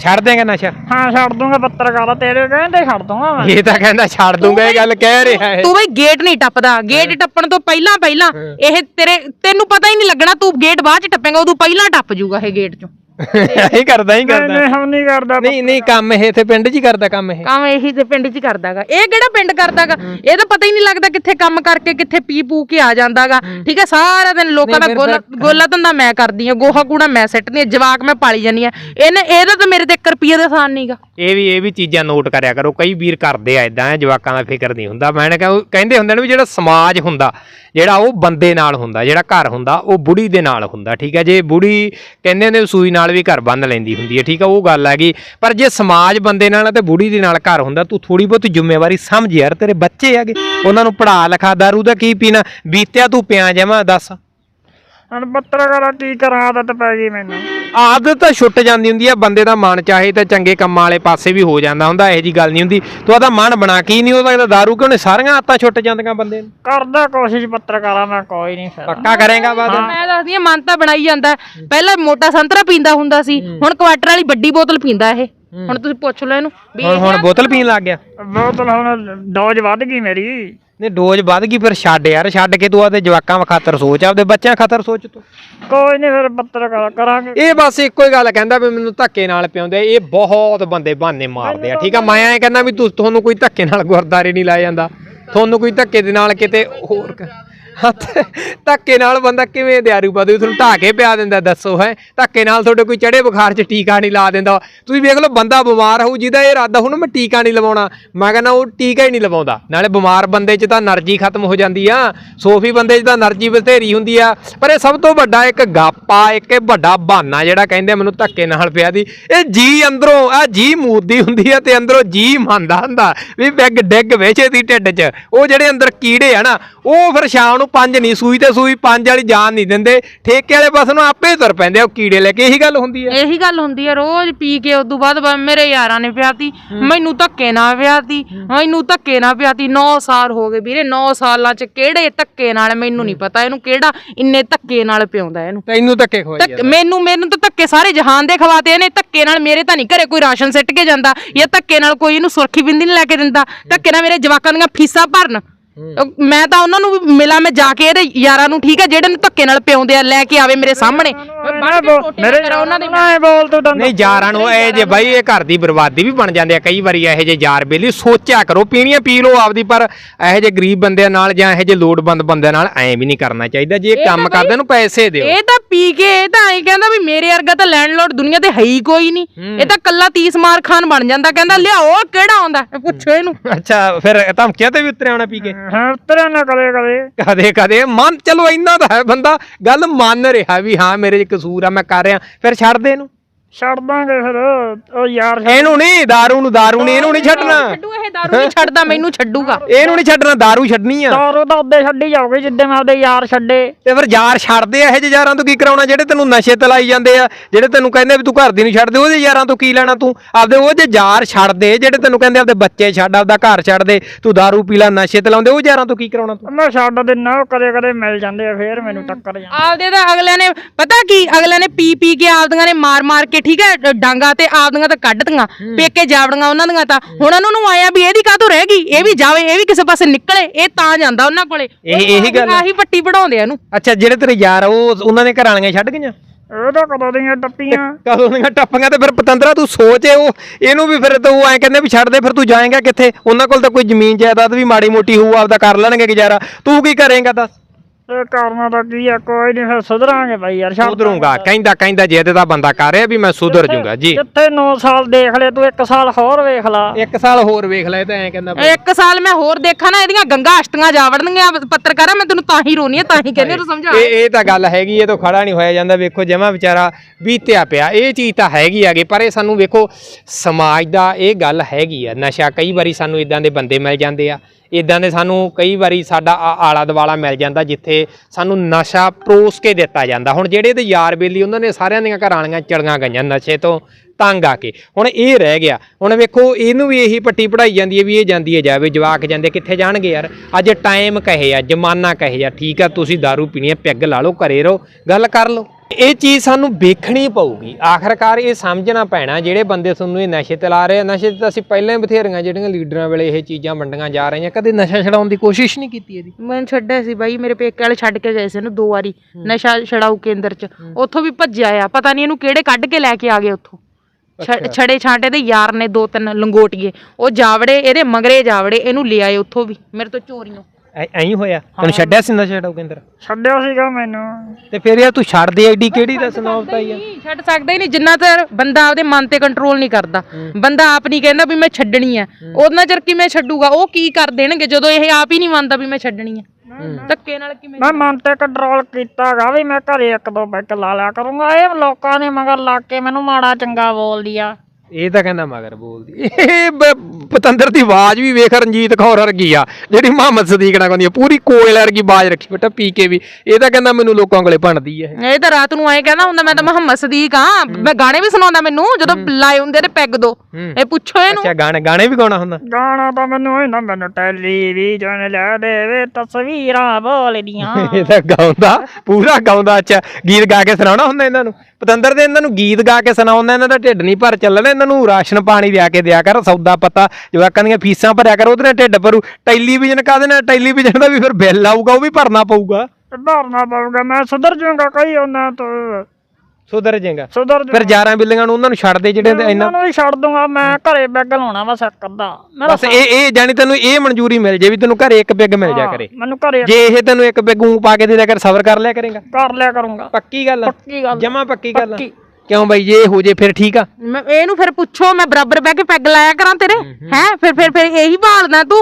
ਛੱਡ ਦੇਗਾ ਨਸ਼ਾ? ਹਾਂ ਛੱਡ ਦੂੰਗਾ ਪੱਤਰਕਾਰ ਤੇਰੇ ਕਹਿੰਦੇ ਛੱਡ ਦੂੰਗਾ ਮੈਂ। ਇਹ ਤਾਂ ਕਹਿੰਦਾ ਛੱਡ ਦੂੰਗਾ ਇਹ ਗੱਲ ਕਹਿ ਰਿਹਾ ਹੈ ਤੂੰ ਬਈ ਗੇਟ ਨਹੀਂ ਟੱਪਦਾ ਗੇਟ ਟੱਪਣ ਤੋਂ ਪਹਿਲਾਂ ਪਹਿਲਾਂ ਇਹ ਤੇਰੇ ਤੈਨੂੰ ਪਤਾ ਹੀ ਨਹੀਂ ਲੱਗਣਾ ਤੂੰ ਗੇਟ ਬਾਅਦ ਚ ਟੱਪੇਗਾ ਉਦੋਂ ਪਹਿਲਾਂ ਟੱਪ ਜੂਗਾ ਇਹ ਗੇਟ ਚੋਂ। ਇਹ ਕਰਦਾ ਹੀ ਨਹੀਂ ਕਰਦਾ। ਨਹੀਂ ਹਮ ਨਹੀਂ ਕਰਦਾ ਨਹੀਂ ਨਹੀਂ ਕੰਮ ਇਹ ਇੱਥੇ ਪਿੰਡ 'ਚ ਹੀ ਕਰਦਾ ਕੰਮ ਇਹ। ਕੰਮ ਇਹੀ ਤੇ ਪਿੰਡ 'ਚ ਕਰਦਾਗਾ। ਇਹ ਕਿਹੜਾ ਪਿੰਡ ਕਰਦਾਗਾ? ਇਹ ਤਾਂ ਪਤਾ ਹੀ ਨਹੀਂ ਲੱਗਦਾ ਕਿੱਥੇ ਕੰਮ ਕਰਕੇ ਕਿੱਥੇ ਪੀ ਪੂ ਕੇ ਆ ਜਾਂਦਾਗਾ। ਠੀਕ ਹੈ ਸਾਰਾ ਦਿਨ ਲੋਕਾਂ ਦਾ ਗੋਲਾ ਗੋਲਾ ਧੰਦਾ ਮੈਂ ਕਰਦੀ ਆ ਗੋਹਾ ਕੂੜਾ ਮੈਂ ਸਿੱਟਦੀ ਆ ਜਵਾਕ ਮੈਂ ਪਾਲੀ ਜਾਂਦੀ ਆ। ਇਹਨੇ ਇਹਦਾ ਤਾਂ ਮੇਰੇ ਤੇ 1 ਰੁਪਈਏ ਦਾ ਆਸਾਨ ਨਹੀਂਗਾ। ਇਹ ਵੀ ਇਹ ਵੀ ਚੀਜ਼ਾਂ ਨੋਟ ਕਰਿਆ ਕਰੋ ਕਈ ਵੀਰ ਕਰਦੇ ਆ ਇਦਾਂ ਜਵਾਕਾਂ ਦਾ ਫਿਕਰ ਨਹੀਂ ਹੁੰਦਾ। ਮੈਂ ਕਿਹਾ ਉਹ ਕਹਿੰਦੇ ਹੁੰਦੇ ਨੇ ਵੀ ਜਿਹੜਾ ਸਮਾਜ ਹੁੰਦਾ ਜਿਹੜਾ ਉਹ ਬੰਦੇ ਨਾਲ ਹੁੰਦਾ, ਜਿਹੜਾ ਘਰ ਹੁੰਦਾ, ਉਹ ਬੁੜੀ ਦੇ ਨਾਲ ਹੁੰਦਾ, ਠੀਕ ਹੈ? ਜੇ ਬੁੜੀ ਕਹਿੰਦੇ ਨੇ ਸੂਈ ਨਾਲ ਵੀ ਘਰ ਬੰਨ ਲੈਂਦੀ ਹੁੰਦੀ ਹੈ, ਠੀਕ ਹੈ? ਉਹ ਗੱਲ ਹੈਗੀ। ਪਰ ਜੇ ਸਮਾਜ ਬੰਦੇ ਨਾਲ ਤੇ ਬੁੜੀ ਦੇ ਨਾਲ ਘਰ ਹੁੰਦਾ, ਤੂੰ ਥੋੜੀ ਬਹੁਤੀ ਜ਼ਿੰਮੇਵਾਰੀ ਸਮਝ ਯਾਰ, ਤੇਰੇ ਬੱਚੇ ਹੈਗੇ। ਉਹਨਾਂ ਨੂੰ ਪੜਾ ਲਿਖਾ, ਦਾਰੂ ਦਾ ਕੀ ਪੀਣਾ, ਬੀਤਿਆ ਤੂੰ ਪਿਆ ਜਾਵਾਂ ਦੱਸ। ਹੁਣ ਪੱਤਰਕਾਰ ਕੀ ਕਰਾਂ, ਆਦਤ ਪੈ ਗਈ ਮੈਨੂੰ। ਆਦਤ ਤਾਂ ਛੁੱਟ ਜਾਂਦੀ ਹੁੰਦੀ ਆ ਬੰਦੇ ਦਾ ਮਨ ਚਾਹੇ ਤਾਂ ਚੰਗੇ ਕੰਮਾਂ ਵਾਲੇ ਪਾਸੇ ਵੀ ਹੋ ਜਾਂਦਾ ਹੁੰਦਾ ਇਹੋ ਜੀ ਗੱਲ ਨਹੀਂ ਹੁੰਦੀ। ਤੂੰ ਆਦਾ ਮਨ ਬਣਾ ਕੀ ਨਹੀਂ ਉਹਦਾ ਇਹਦਾ ਦਾਰੂ ਕਿਉਂ ਨੇ? ਸਾਰੀਆਂ ਆਦਤਾਂ ਛੁੱਟ ਜਾਂਦੀਆਂ ਬੰਦੇ ਨੂੰ। ਕਰਦਾ ਕੋਸ਼ਿਸ਼ ਪੱਤਰਕਾਰਾਂ ਮੈਂ ਕੋਈ ਨਹੀਂ ਫਿਰ। ਪੱਕਾ ਕਰੇਗਾ ਬਾਅਦ ਮੈਂ ਦੱਸਦੀ ਆ ਮਨ ਤਾਂ ਬਣਾਈ ਜਾਂਦਾ। ਪਹਿਲਾਂ ਮੋਟਾ ਸੰਤਰਾ ਪੀਂਦਾ ਹੁੰਦਾ ਸੀ ਹੁਣ ਕੁਆਟਰ ਵਾਲੀ ਵੱਡੀ ਬੋਤਲ ਪੀਂਦਾ ਇਹ। ਹੁਣ ਤੁਸੀਂ ਪੁੱਛ ਲਓ ਇਹਨੂੰ ਵੀ ਹੁਣ ਹੁਣ ਬੋਤਲ ਪੀਣ ਲੱਗ ਗਿਆ। ਬੋਤਲ ਹੁਣ ਡੋਜ਼ ਵੱਧ ਗਈ ਮੇਰੀ। ਨੇ ਡੋਜ਼ ਵੱਧ ਗਈ ਫਿਰ ਛੱਡ ਯਾਰ ਛੱਡ ਕੇ ਤੂੰ ਆਦੇ ਜਵਾਕਾਂ ਖਾਤਰ ਸੋਚ ਆਪਦੇ ਬੱਚਿਆਂ ਖਾਤਰ ਸੋਚ ਤੂੰ ਕੋਈ ਨਹੀਂ ਫਿਰ ਪੱਤਰਕਾਰ ਕਰਾਂਗੇ ਇਹ ਬਸ ਇੱਕੋ ਹੀ ਗੱਲ ਕਹਿੰਦਾ ਵੀ ਮੈਨੂੰ ਧੱਕੇ ਨਾਲ ਪਿਆਉਂਦੇ। ਇਹ ਬਹੁਤ ਬੰਦੇ ਬਹਾਨੇ ਮਾਰਦੇ ਆ ਠੀਕ ਆ ਮੈਂ ਐਂ ਕਹਿੰਦਾ ਵੀ ਤੂੰ ਤੁਹਾਨੂੰ ਕੋਈ ਧੱਕੇ ਨਾਲ ਗੁਰਦਾਰੇ ਨਹੀਂ ਲਾਇਆ ਜਾਂਦਾ ਤੁਹਾਨੂੰ ਕੋਈ ਧੱਕੇ ਦੇ ਨਾਲ ਕਿਤੇ ਹੋਰ ਹੱਥ ਧੱਕੇ ਨਾਲ ਬੰਦਾ ਕਿਵੇਂ ਦਿਆਰੂ ਪਾ ਦੇ ਤੁਹਾਨੂੰ ਢਾ ਕੇ ਪਿਆ ਦਿੰਦਾ, ਦੱਸੋ, ਹੈ? ਧੱਕੇ ਨਾਲ ਤੁਹਾਡੇ ਕੋਈ ਚੜੇ ਬੁਖਾਰ 'ਚ ਟੀਕਾ ਨਹੀਂ ਲਾ ਦਿੰਦਾ। ਤੁਸੀਂ ਵੇਖ ਲਓ, ਬੰਦਾ ਬਿਮਾਰ ਹੋਊ, ਜਿਹਦਾ ਇਹ ਇਰਾਦਾ ਹੁਣ ਮੈਂ ਟੀਕਾ ਨਹੀਂ ਲਵਾਉਣਾ। ਮੈਂ ਕਹਿੰਦਾ, ਉਹ ਟੀਕਾ ਹੀ ਨਹੀਂ ਲਵਾਉਂਦਾ। ਨਾਲੇ ਬਿਮਾਰ ਬੰਦੇ 'ਚ ਤਾਂ એનર્ਜੀ ਖਤਮ ਹੋ ਜਾਂਦੀ ਆ। ਸੋਫੀ ਬੰਦੇ 'ਚ ਤਾਂ એનર્ਜੀ ਬਥੇਰੀ ਹੁੰਦੀ ਆ। ਪਰ ਇਹ ਸਭ ਤੋਂ ਵੱਡਾ ਇੱਕ ਗਾਪਾ, ਇੱਕ ਇਹ ਵੱਡਾ ਬਹਾਨਾ ਜਿਹੜਾ ਕਹਿੰਦੇ ਮੈਨੂੰ ਧੱਕੇ ਨਾਲ ਪਿਆ ਦੀ, ਇਹ ਜੀ ਅੰਦਰੋਂ, ਆ ਜੀ ਮੂਦੀ ਹੁੰਦੀ ਆ ਤੇ ਅੰਦਰੋਂ ਜੀ ਮੰਨਦਾ ਹੁੰਦਾ। ਵੀ ਪੈਗ ਡਿੱਗ ਵੇਚੇ ਦੀ ਢਿੱਡ 'ਚ। ਉਹ ਜਿਹੜੇ ਅੰਦਰ ਕੀੜੇ ਆ ਨਾ, ਉਹ ਫਿਰ ਸ਼ਾਮ ਨੂੰ ਪੰਜ ਨਹੀਂ ਸੂਈ ਤੇ ਸੂਈ ਪੰਜ ਵਾਲੀ ਜਾਨ ਨਹੀਂ ਦਿੰਦੇ। ਠੇਕੇ ਵਾਲੇ ਪਾਸ ਨੂੰ ਆਪੇ ਤੁਰ ਪੈਂਦੇ ਆ ਉਹ ਕੀੜੇ ਲੈ ਕੇ। ਇਹੀ ਗੱਲ ਹੁੰਦੀ ਆ। ਇਹੀ ਗੱਲ ਹੁੰਦੀ ਆ ਰੋਜ਼ ਪੀ ਕੇ ਉਦੋਂ ਬਾਅਦ ਬ- ਮੇਰੇ ਯਾਰਾਂ ਨੇ ਪਿਆਤੀ ਮੈਨੂੰ ਧੱਕੇ ਨਾਲ ਪਿਆਤੀ ਮੈਨੂੰ ਧੱਕੇ ਨਾਲ ਪਿਆਤੀ 9 ਸਾਲ ਹੋ ਗਏ ਵੀਰੇ 9 ਸਾਲਾਂ ਚ ਕਿਹੜੇ ਧੱਕੇ ਨਾਲ ਮੈਨੂੰ ਨਹੀਂ ਪਤਾ ਇਹਨੂੰ ਕਿਹੜਾ ਇੰਨੇ ਧੱਕੇ ਨਾਲ ਪਿਆਉਂਦਾ ਇਹਨੂੰ। ਤੈਨੂੰ ਧੱਕੇ ਖਵਾਈ ਧੱਕ- ਮੈਨੂੰ ਮੈਨੂੰ ਤਾਂ ਧੱਕੇ ਸਾਰੇ ਜਹਾਨ ਦੇ ਖਵਾਤੇ ਇਹਨੇ ਧੱਕੇ ਨਾਲ ਮੇਰੇ ਤਾਂ ਨਹੀਂ ਘਰੇ ਕੋਈ ਰਾਸ਼ਨ ਸਿੱਟ ਕੇ ਜਾਂਦਾ ਜਾਂ ਧੱਕੇ ਨਾਲ ਕੋਈ ਇਹਨੂੰ ਸੁਰਖੀ ਬਿੰਦੀ ਨਹੀਂ ਲੈ ਕੇ ਦਿੰਦਾ। ਧੱਕੇ ਨਾਲ ਮੇਰੇ ਜਵਾਕਾਂ ਦੀਆਂ ਫੀਸਾਂ ਭਰਨ। ਮੈਂ ਤਾਂ ਉਹਨਾਂ ਨੂੰ ਵੀ ਮਿਲਾਂ ਮੈਂ ਜਾ ਕੇ ਇਹਦੇ ਯਾਰਾਂ ਨੂੰ ਠੀਕ ਹੈ ਜਿਹੜੇ ਨੂੰ ਧੱਕੇ ਨਾਲ ਪਿਆਉਂਦੇ ਆ ਲੈ ਕੇ ਆਵੇ ਮੇਰੇ ਸਾਹਮਣੇ। ਮੇਰੇ ਉਹਨਾਂ ਦੇ ਬੋਲ ਤੂੰ ਦੰਦ ਨਹੀਂ ਯਾਰਾਂ ਨੂੰ ਇਹ ਜੇ ਬਾਈ ਇਹ ਘਰ ਦੀ ਬਰਬਾਦੀ ਵੀ ਬਣ ਜਾਂਦੇ ਆ ਕਈ ਵਾਰੀ ਇਹੋ ਜਿਹੇ ਯਾਰ ਬੇਲੀ ਸੋਚਿਆ ਕਰੋ ਪੀਣੀਆਂ ਪੀ ਲਓ ਆਪਦੀ ਪਰ ਇਹੋ ਜਿਹੇ ਗਰੀਬ ਬੰਦਿਆਂ ਨਾਲ ਜਾਂ ਇਹੋ ਜਿਹੇ ਲੋੜਵੰਦ ਬੰਦਿਆਂ ਨਾਲ ਐਂ ਵੀ ਨਹੀਂ ਕਰਨਾ ਚਾਹੀਦਾ ਜੇ ਕੰਮ ਕਰਦੇ ਨੂੰ ਪੈਸੇ ਦਿਓ। ਇਹ ਤਾਂ ਪੀ ਕੇ ਇਹ ਤਾਂ ਐਂ ਕਹਿੰਦਾ ਵੀ ਮੇਰੇ ਵਰਗਾ ਤਾਂ ਲੈਂਡਲੋਰਡ ਦੁਨੀਆ ਤੇ ਹੈ ਹੀ ਕੋਈ ਨਹੀਂ। ਇਹ ਤਾਂ ਕੱਲਾ ਤੀਸਮਾਰ ਖਾਨ ਬਣ ਜਾਂਦਾ ਕਹਿੰਦਾ ਲਿਆਓ ਕਿਹੜਾ ਆਉਂਦਾ? ਪੁੱਛੋ ਇਹਨੂੰ। ਅੱਛਾ ਫਿਰ ਧਮਕੀਆਂ ਤੇ ਵੀ ਉਤਰੇ ਆਉਣਾ ਪੀ ਕੇ? ਹਾਂ ਨਾ ਕਦੇ ਕਦੇ। ਕਦੇ ਕਦੇ ਮਨ, ਚਲੋ ਇੰਨਾ ਤਾਂ ਹੈ ਬੰਦਾ, ਗੱਲ ਮੰਨ ਰਿਹਾ ਵੀ ਹਾਂ, ਮੇਰੇ 'ਚ ਕਸੂਰ ਆ, ਮੈਂ ਕਰ ਰਿਹਾ, ਫਿਰ ਛੱਡ ਦੇ ਇਹਨੂੰ। ਛੱਡ ਦਾਂਗੇ ਫਿਰ। ਉਹ ਯਾਰ ਇਹਨੂੰ ਨਹੀਂ ਦਾਰੂ ਨੂੰ ਦਾਰੂ ਨਹੀਂ ਇਹਨੂੰ ਨਹੀਂ ਛੱਡਣਾ। ਛੱਡੂ ਇਹ ਦਾਰੂ ਨਹੀਂ ਛੱਡਦਾ ਮੈਨੂੰ ਛੱਡੂਗਾ। ਇਹਨੂੰ ਨਹੀਂ ਛੱਡਣਾ ਦਾਰੂ ਛੱਡਣੀ ਆ। ਦਾਰੂ ਤਾਂ ਉਹਦੇ ਛੱਡੀ ਜਾਓਗੇ ਜਿੱਦੇ ਮੈਂ ਉਹਦੇ ਯਾਰ ਛੱਡੇ। ਤੇ ਫਿਰ ਯਾਰ ਛੱਡਦੇ ਆ ਇਹ ਜਿਹੇ ਯਾਰਾਂ ਤੋਂ ਕੀ ਕਰਾਉਣਾ? ਜਿਹੜੇ ਤੈਨੂੰ ਨਸ਼ੇ ਤੇ ਲਾਈ ਜਾਂਦੇ ਆ ਜਿਹੜੇ ਤੈਨੂੰ ਕਹਿੰਦੇ ਵੀ ਤੂੰ ਘਰ ਦੀ ਨਹੀਂ ਛੱਡਦੇ ਉਹਦੇ ਯਾਰਾਂ ਤੋਂ ਕੀ ਲੈਣਾ ਤੂੰ? ਆਪਦੇ ਉਹ ਜੇ ਯਾਰ ਛੱਡਦੇ ਜਿਹੜੇ ਤੈਨੂੰ ਕਹਿੰਦੇ ਆਪਦੇ ਬੱਚੇ ਛੱਡ ਆਪਦਾ ਘਰ ਛੱਡ ਦੇ ਤੂੰ ਦਾਰੂ ਪੀ ਲੈ ਨਸ਼ੇ ਤੇ ਲਾਉਂਦੇ ਉਹ ਯਾਰਾਂ ਤੋਂ ਕੀ ਕਰਾਉਣਾ ਤੂੰ? ਮੈਂ ਛੱਡ ਦਿੰਨਾ ਉਹ ਕਦੇ ਕਦੇ ਮਿਲ ਜਾਂਦੇ ਆ ਫੇਰ ਮੈਨੂੰ ਟੱਕਰ ਜਾਂਦੇ ਆਪਦੇ ਤਾਂ ਅਗਲਿਆਂ ਨੇ ਪਤਾ ਕੀ? ਅਗਲਿਆਂ ਨੇ ਪੀ ਪੀ ਕੇ ਆਪਦੀਆਂ ਨੇ ਮਾਰ ਮਾਰ ਕੇ ਠੀਕ ਹੈ ਡਾਂਗਾ ਤੇ ਆਪਦੀਆਂ ਤਾਂ ਕੱਢਤੀਆਂ ਪੇਕੇ ਜਾਵੜੀਆਂ ਉਹਨਾਂ ਦੀਆਂ ਤਾਂ। ਹੁਣ ਉਹਨਾਂ ਨੂੰ ਆਇਆ ਵੀ ਇਹਦੀ ਕਾਹਤੋਂ ਰਹਿ ਗਈ? ਇਹ ਵੀ ਜਾਵੇ ਇਹ ਵੀ ਕਿਸੇ ਪਾਸੇ ਨਿਕਲੇ ਇਹ ਤਾਂ ਜਾਂਦਾ ਉਹਨਾਂ ਕੋਲੇ। ਇਹ- ਇਹੀ ਗੱਲ। ਆਹੀ ਪੱਟੀ ਪੜਾਉਂਦੇ ਆ ਇਹਨੂੰ। ਅੱਛਾ ਜਿਹੜੇ ਤੇਰੇ ਯਾਰ ਆ, ਉਹ ਉਹਨਾਂ ਦੇ ਘਰ ਵਾਲੀਆਂ ਛੱਡ ਗਈਆਂ? ਤਾਂ ਕਦੋਂ ਦੀਆਂ ਟੱਪੀਆਂ? ਕਦੋਂ ਦੀਆਂ ਟੱਪੀਆਂ ਤੇ ਫਿਰ ਪਤੰਦਰਾ ਤੂੰ ਸੋਚ ਇਹ ਉਹ ਇਹਨੂੰ ਵੀ ਫਿਰ ਤੂੰ ਐਂ ਕਹਿੰਦੇ ਵੀ ਛੱਡ ਦੇ ਫਿਰ ਤੂੰ ਜਾਏਂਗਾ ਕਿੱਥੇ? ਉਹਨਾਂ ਕੋਲ ਤਾਂ ਕੋਈ ਜ਼ਮੀਨ ਜਾਇਦਾਦ ਵੀ ਮਾੜੀ ਮੋਟੀ ਹੋਊ ਆਪਦਾ ਕਰ ਲੈਣਗੇ ਗੁਜ਼ਾਰਾ। ਤੂੰ ਕੀ ਕਰੇਂਗਾ ਦੱਸ? ਇਹ ਕਰਨਾ ਤਾਂ ਕੀ ਆ ਕੋਈ ਨਹੀਂ ਫਿਰ ਸੁਧਰਾਂਗੇ ਬਾਈ ਯਾਰ ਸੁਧਰੂੰਗਾ ਕਹਿੰਦਾ ਕਹਿੰਦਾ ਜੇ ਤੇ ਤਾਂ ਬੰਦਾ ਕਰ ਰਿਹਾ ਵੀ ਮੈਂ ਸੁਧਰ ਜਾਊਂਗਾ ਜੀ। ਜਿੱਥੇ 9 ਸਾਲ ਦੇਖ ਲੈ ਤੂੰ 1 ਸਾਲ ਹੋਰ ਵੇਖ ਲਾ। ਇੱਕ ਸਾਲ ਹੋਰ ਵੇਖ ਲੈ ਤਾਂ ਐਂ ਕਹਿੰਦਾ ਇੱਕ ਸਾਲ ਮੈਂ ਹੋਰ ਦੇਖਾਂ ਨਾ ਇਹਦੀਆਂ ਗੰਗਾ ਅਸ਼ਟੀਆਂ ਜਾ ਵੜਨਗੀਆਂ ਪੱਤਰਕਾਰਾ ਮੈਂ ਤੈਨੂੰ ਤਾਂ ਹੀ ਰੋਣੀ ਆ ਤਾਂ ਹੀ ਕਹਿੰਦੀ ਤੂੰ ਸਮਝਾ। ਇਹ ਇਹ ਤਾਂ ਗੱਲ ਹੈਗੀ ਇਹ ਤਾਂ ਖੜਾ ਨਹੀਂ ਹੋਇਆ ਜਾਂਦਾ ਵੇਖੋ ਜਮਾ ਵਿਚਾਰਾ ਬੀਤਿਆ ਪਿਆ। ਇਹ ਚੀਜ਼ ਤਾਂ ਹੈਗੀ ਆਗੇ ਪਰ ਇਹ ਸਾਨੂੰ ਵੇਖੋ ਸਮਾਜ ਦਾ ਇਹ ਗੱਲ ਹੈਗੀ ਆ ਨਸ਼ਾ ਕਈ ਵਾਰੀ ਸਾਨੂੰ ਇਦਾਂ ਦੇ ਬੰਦੇ ਮਿਲ ਜਾਂਦੇ ਆ। ਇਦਾਂ ਦੇ ਸਾਨੂੰ ਕਈ ਵਾਰੀ ਸਾਡਾ ਆ- ਆਲਾ ਦਵਾਲਾ ਮਿਲ ਜਾਂਦਾ ਜਿੱਥੇ ਸਾਨੂੰ ਨਸ਼ਾ ਪਰੋਸ ਕੇ ਦਿੱਤਾ ਜਾਂਦਾ। ਹੁਣ ਜਿਹੜੇ ਤੇ ਯਾਰ ਬੇਲੀ ਉਹਨਾਂ ਨੇ ਸਾਰਿਆਂ ਦੀਆਂ ਘਰਾਂ ਵਾਲੀਆਂ ਚੜੀਆਂ ਗਈਆਂ ਨਸ਼ੇ ਤੋਂ ਤੰਗ ਆ ਕੇ। ਹੁਣ ਇਹ ਰਹਿ ਗਿਆ। ਹੁਣ ਵੇਖੋ, ਇਹਨੂੰ ਵੀ ਇਹੀ ਪੱਟੀ ਪੜਾਈ ਜਾਂਦੀ ਹੈ ਵੀ ਇਹ ਜਾਂਦੀ ਹੈ ਜਾਵੇ ਜਵਾਕ ਜਾਂਦੇ ਕਿੱਥੇ ਜਾਣਗੇ ਯਾਰ? ਅੱਜ ਟਾਈਮ ਕਹੇ ਆ, ਜਮਾਨਾ ਕਹੇ ਆ, ਠੀਕ ਆ, ਤੁਸੀਂ दारू ਪੀਣੀ ਹੈ, ਪੈਗ ਲਾ ਲਓ, ਘਰੇ ਰਹੋ, ਗੱਲ ਕਰ ਲਓ। ਇਹ ਚੀਜ਼ ਸਾਨੂੰ ਵੇਖਣੀ ਪਊਗੀ। ਆਖਰਕਾਰ ਇਹ ਸਮਝਣਾ ਪੈਣਾ ਜਿਹੜੇ ਬੰਦੇ ਤੁਹਾਨੂੰ ਇਹ ਨਸ਼ੇ ਤੇ ਲਾ ਰਹੇ ਆ ਨਸ਼ੇ ਤੇ ਤਾਂ ਅਸੀਂ ਪਹਿਲਾਂ ਹੀ ਬਥੇਰੀਆਂ ਜਿਹੜੀਆਂ ਲੀਡਰਾਂ ਵੇਲੇ ਇਹ ਚੀਜ਼ਾਂ ਵੰਡੀਆਂ ਜਾ ਰਹੀਆਂ ਕਦੇ ਨਸ਼ਾ ਛਡਾਉਣ ਦੀ ਕੋਸ਼ਿਸ਼ ਨਹੀਂ ਕੀਤੀ ਇਹਦੀ। ਮੈਂ ਛੱਡਿਆ ਸੀ ਬਾਈ ਮੇਰੇ ਪੇਕੇ ਵਾਲੇ ਛੱਡ ਕੇ ਗਏ ਸੀ ਇਹਨੂੰ ਦੋ ਵਾਰੀ ਨਸ਼ਾ ਛਡਾਊ ਕੇਂਦਰ ਚ। ਉੱਥੋਂ ਵੀ ਭੱਜਿਆ ਆ ਪਤਾ ਨਹੀਂ ਇਹਨੂੰ ਕਿਹੜੇ ਕੱਢ ਕੇ ਲੈ ਕੇ ਆ ਗਏ ਉੱਥੋਂ। ਛੜੇ ਛਾਂਟੇ ਦੇ ਯਾਰ ਨੇ ਦੋ ਤਿੰਨ ਲੰਗੋਟੀਏ ਉਹ ਜਾਵੜੇ ਇਹਦੇ ਮਗਰੇ ਜਾਵੜੇ ਇਹਨੂੰ ਲਿਆਏ ਉੱਥੋਂ ਵੀ ਮੇਰੇ ਤੋਂ ਚੋਰੀਆਂ। ਐ ਐਂ ਹੋਇਆ। ਤੈਨੂੰ ਛੱਡਿਆ ਸੀ ਨਸ਼ਾ ਛਡਾਊ ਕੇਂਦਰ ਛੱਡਿਆ ਸੀਗਾ ਮੈਨੂੰ। ਤੇ ਫਿਰ ਯਾਰ ਤੂੰ ਛੱਡ ਦੇ ਐਡੀ ਕਿਹੜੀ ਦਾ ਸੁਣਾਉਤਾ ਹੀ ਆ? ਨਹੀਂ ਛੱਡ ਸਕਦਾ ਹੀ ਨਹੀਂ ਜਿੰਨਾ ਚਿਰ ਬੰਦਾ ਆਪਦੇ ਮਨ ਤੇ ਕੰਟਰੋਲ ਨਹੀਂ ਕਰਦਾ। ਬੰਦਾ ਆਪ ਨਹੀਂ ਕਹਿੰਦਾ ਵੀ ਮੈਂ ਛੱਡਣੀ ਆ। ਉਹਨਾਂ ਚਿਰ ਕਿਵੇਂ ਛੱਡੂਗਾ ਉਹ ਕੀ ਕਰ ਦੇਣਗੇ ਜਦੋਂ ਇਹ ਆਪ ਹੀ ਨਹੀਂ ਮੰਨਦਾ ਵੀ ਮੈਂ ਛੱਡਣੀ ਆ? ਧੱਕੇ ਨਾਲ ਕਿਵੇਂ ਮੈਂ ਮਨ ਤੇ ਕੰਟਰੋਲ ਕੀਤਾਗਾ ਵੀ ਮੈਂ ਘਰੇ ਇੱਕ ਦੋ ਬੈਕ ਲਾ ਲਿਆ ਕਰੂੰਗਾ। ਇਹ ਲੋਕਾਂ ਨੇ ਮਗਰ ਲੱਗ ਕੇ ਮੈਨੂੰ ਮਾੜਾ ਚੰਗਾ ਬੋਲਦੀ ਆ। ਇਹ ਤਾਂ ਕਹਿੰਦਾ ਮਗਰ ਬੋਲਦੀ। ਇਹ ਬ- ਪਤੰਦਰ ਦੀ ਆਵਾਜ਼ ਵੀ ਵੇਖ ਰਣਜੀਤ ਕੌਰ ਵਰਗੀ ਆ ਜਿਹੜੀ ਮੁਹੰਮਦ ਸਦੀਕ ਨਾਲ ਕਹਿੰਦੀ ਆ ਪੂਰੀ ਕੋਇਲ ਵਰਗੀ ਆਵਾਜ਼ ਰੱਖੀ ਬੇਟਾ ਪੀ ਕੇ ਵੀ। ਇਹ ਤਾਂ ਕਹਿੰਦਾ ਮੈਨੂੰ ਲੋਕਾਂ ਕੋਲੇ ਭੰਡਦੀ ਆ ਇਹ। ਇਹ ਤਾਂ ਰਾਤ ਨੂੰ ਆਏ ਕਹਿੰਦਾ ਹੁੰਦਾ ਮੈਂ ਤਾਂ ਮੁਹੰਮਦ ਸਦੀਕ ਆ ਮੈਂ ਗਾਣੇ ਵੀ ਸੁਣਾਉਂਦਾ ਮੈਨੂੰ ਜਦੋਂ ਲਾਏ ਹੁੰਦੇ ਤੇ ਪੈਗ ਦੋ। ਇਹ ਪੁੱਛੋ ਇਹਨੂੰ। ਅੱਛਾ ਗਾਣੇ ਗਾਣੇ ਵੀ ਗਾਉਣਾ ਹੁੰਦਾ? ਗਾਣਾ ਤਾਂ ਮੈਨੂੰ ਹੀ ਨਾ ਮੈਨੂੰ ਟੈਲੀਵਿਜ਼ਨ ਲੈ ਦੇਵੇ ਤਸਵੀਰਾਂ ਬੋਲਦੀਆਂ। ਇਹ ਤਾਂ ਗਾਉਂਦਾ ਪੂਰਾ ਗਾਉਂਦਾ ਅੱਛਾ ਗੀਤ ਗਾ ਕੇ ਸੁਣਾਉਣਾ ਹੁੰਦਾ ਇਹਨਾਂ ਨੂੰ? ਪਤੰਦਰ ਦੇ ਇਹਨਾਂ ਨੂੰ ਗੀਤ ਗਾ ਕੇ ਸੁਣਾਉਂਦਾ, ਇਹਨਾਂ ਦਾ ਢਿੱਡ ਨਹੀਂ ਭਰ ਚੱਲਣਾ, ਇਹਨਾਂ ਨੂੰ ਰਾਸ਼ਨ ਪਾਣੀ ਲਿਆ ਕੇ ਦਿਆ ਕਰ, ਸੌਦਾ ਪਤਾ, ਜਵਾਕਾਂ ਦੀਆਂ ਫੀਸਾਂ ਭਰਿਆ ਕਰ, ਉਹਦੇ ਨਾਲ ਢਿੱਡ ਭਰੂ। ਟੈਲੀਵਿਜ਼ਨ ਕਾਹਦੇ ਨਾਲ? ਟੈਲੀਵਿਜ਼ਨ ਦਾ ਵੀ ਫਿਰ ਬਿੱਲ ਆਊਗਾ, ਉਹ ਵੀ ਭਰਨਾ ਪਊਗਾ। ਭਰਨਾ ਪਊਗਾ, ਮੈਂ ਸੁਧਰ ਜਾਊਂਗਾ ਕਈ ਉਹਨਾਂ ਤੋਂ। ਸੁਧਰ ਜਾਏਗਾ। ਸੁਧਰ ਫਿਰ ਯਾਰਾਂ ਬਿੱਲੀਆਂ ਨੂੰ ਉਹਨਾਂ ਨੂੰ ਛੱਡ ਦੇ ਜਿਹੜੇ ਇਹਨਾਂ ਨੂੰ ਵੀ ਛੱਡ ਦੂੰਗਾ ਮੈਂ ਘਰੇ ਬੈਗ ਲਾਉਣਾ ਵਾ ਸੱਕ ਅੱਧਾ। ਮੇਰਾ ਬਸ ਇਹ ਇਹ ਜਾਨੀ ਤੈਨੂੰ ਇਹ ਮਨਜ਼ੂਰੀ ਮਿਲ ਜੇ ਵੀ ਤੈਨੂੰ ਘਰੇ ਇੱਕ ਪਿੱਗ ਮਿਲ ਜਾ ਕਰੇ। ਮੈਨੂੰ ਘਰੇ ਜੇ ਇਹ ਤੈਨੂੰ ਇੱਕ ਪਿੱਗ ਊਂ ਪਾ ਕੇ ਦੇ ਦਿਆ ਕਰ ਸਬਰ ਕਰ ਲਿਆ ਕਰੇਗਾ। ਕਰ ਲਿਆ ਕਰੂੰਗਾ। ਪੱਕੀ ਗੱਲ ਪੱਕੀ ਗੱਲ ਜਮਾ ਪੱਕੀ ਗੱਲ। ਕਿਉਂ ਬਾਈ ਜੇ ਇਹ ਹੋ ਜੇ ਫਿਰ ਠੀਕ ਆ। ਮੈਂ ਇਹਨੂੰ ਫਿਰ ਪੁੱਛੋ ਮੈਂ ਬਰਾਬਰ ਬਹਿ ਕੇ ਪੈਗ ਲਾਇਆ ਕਰਾਂ ਤੇਰੇ। ਹੈ ਫਿਰ ਫਿਰ ਫਿਰ ਇਹੀ ਭਾਲਦਾ ਤੂੰ।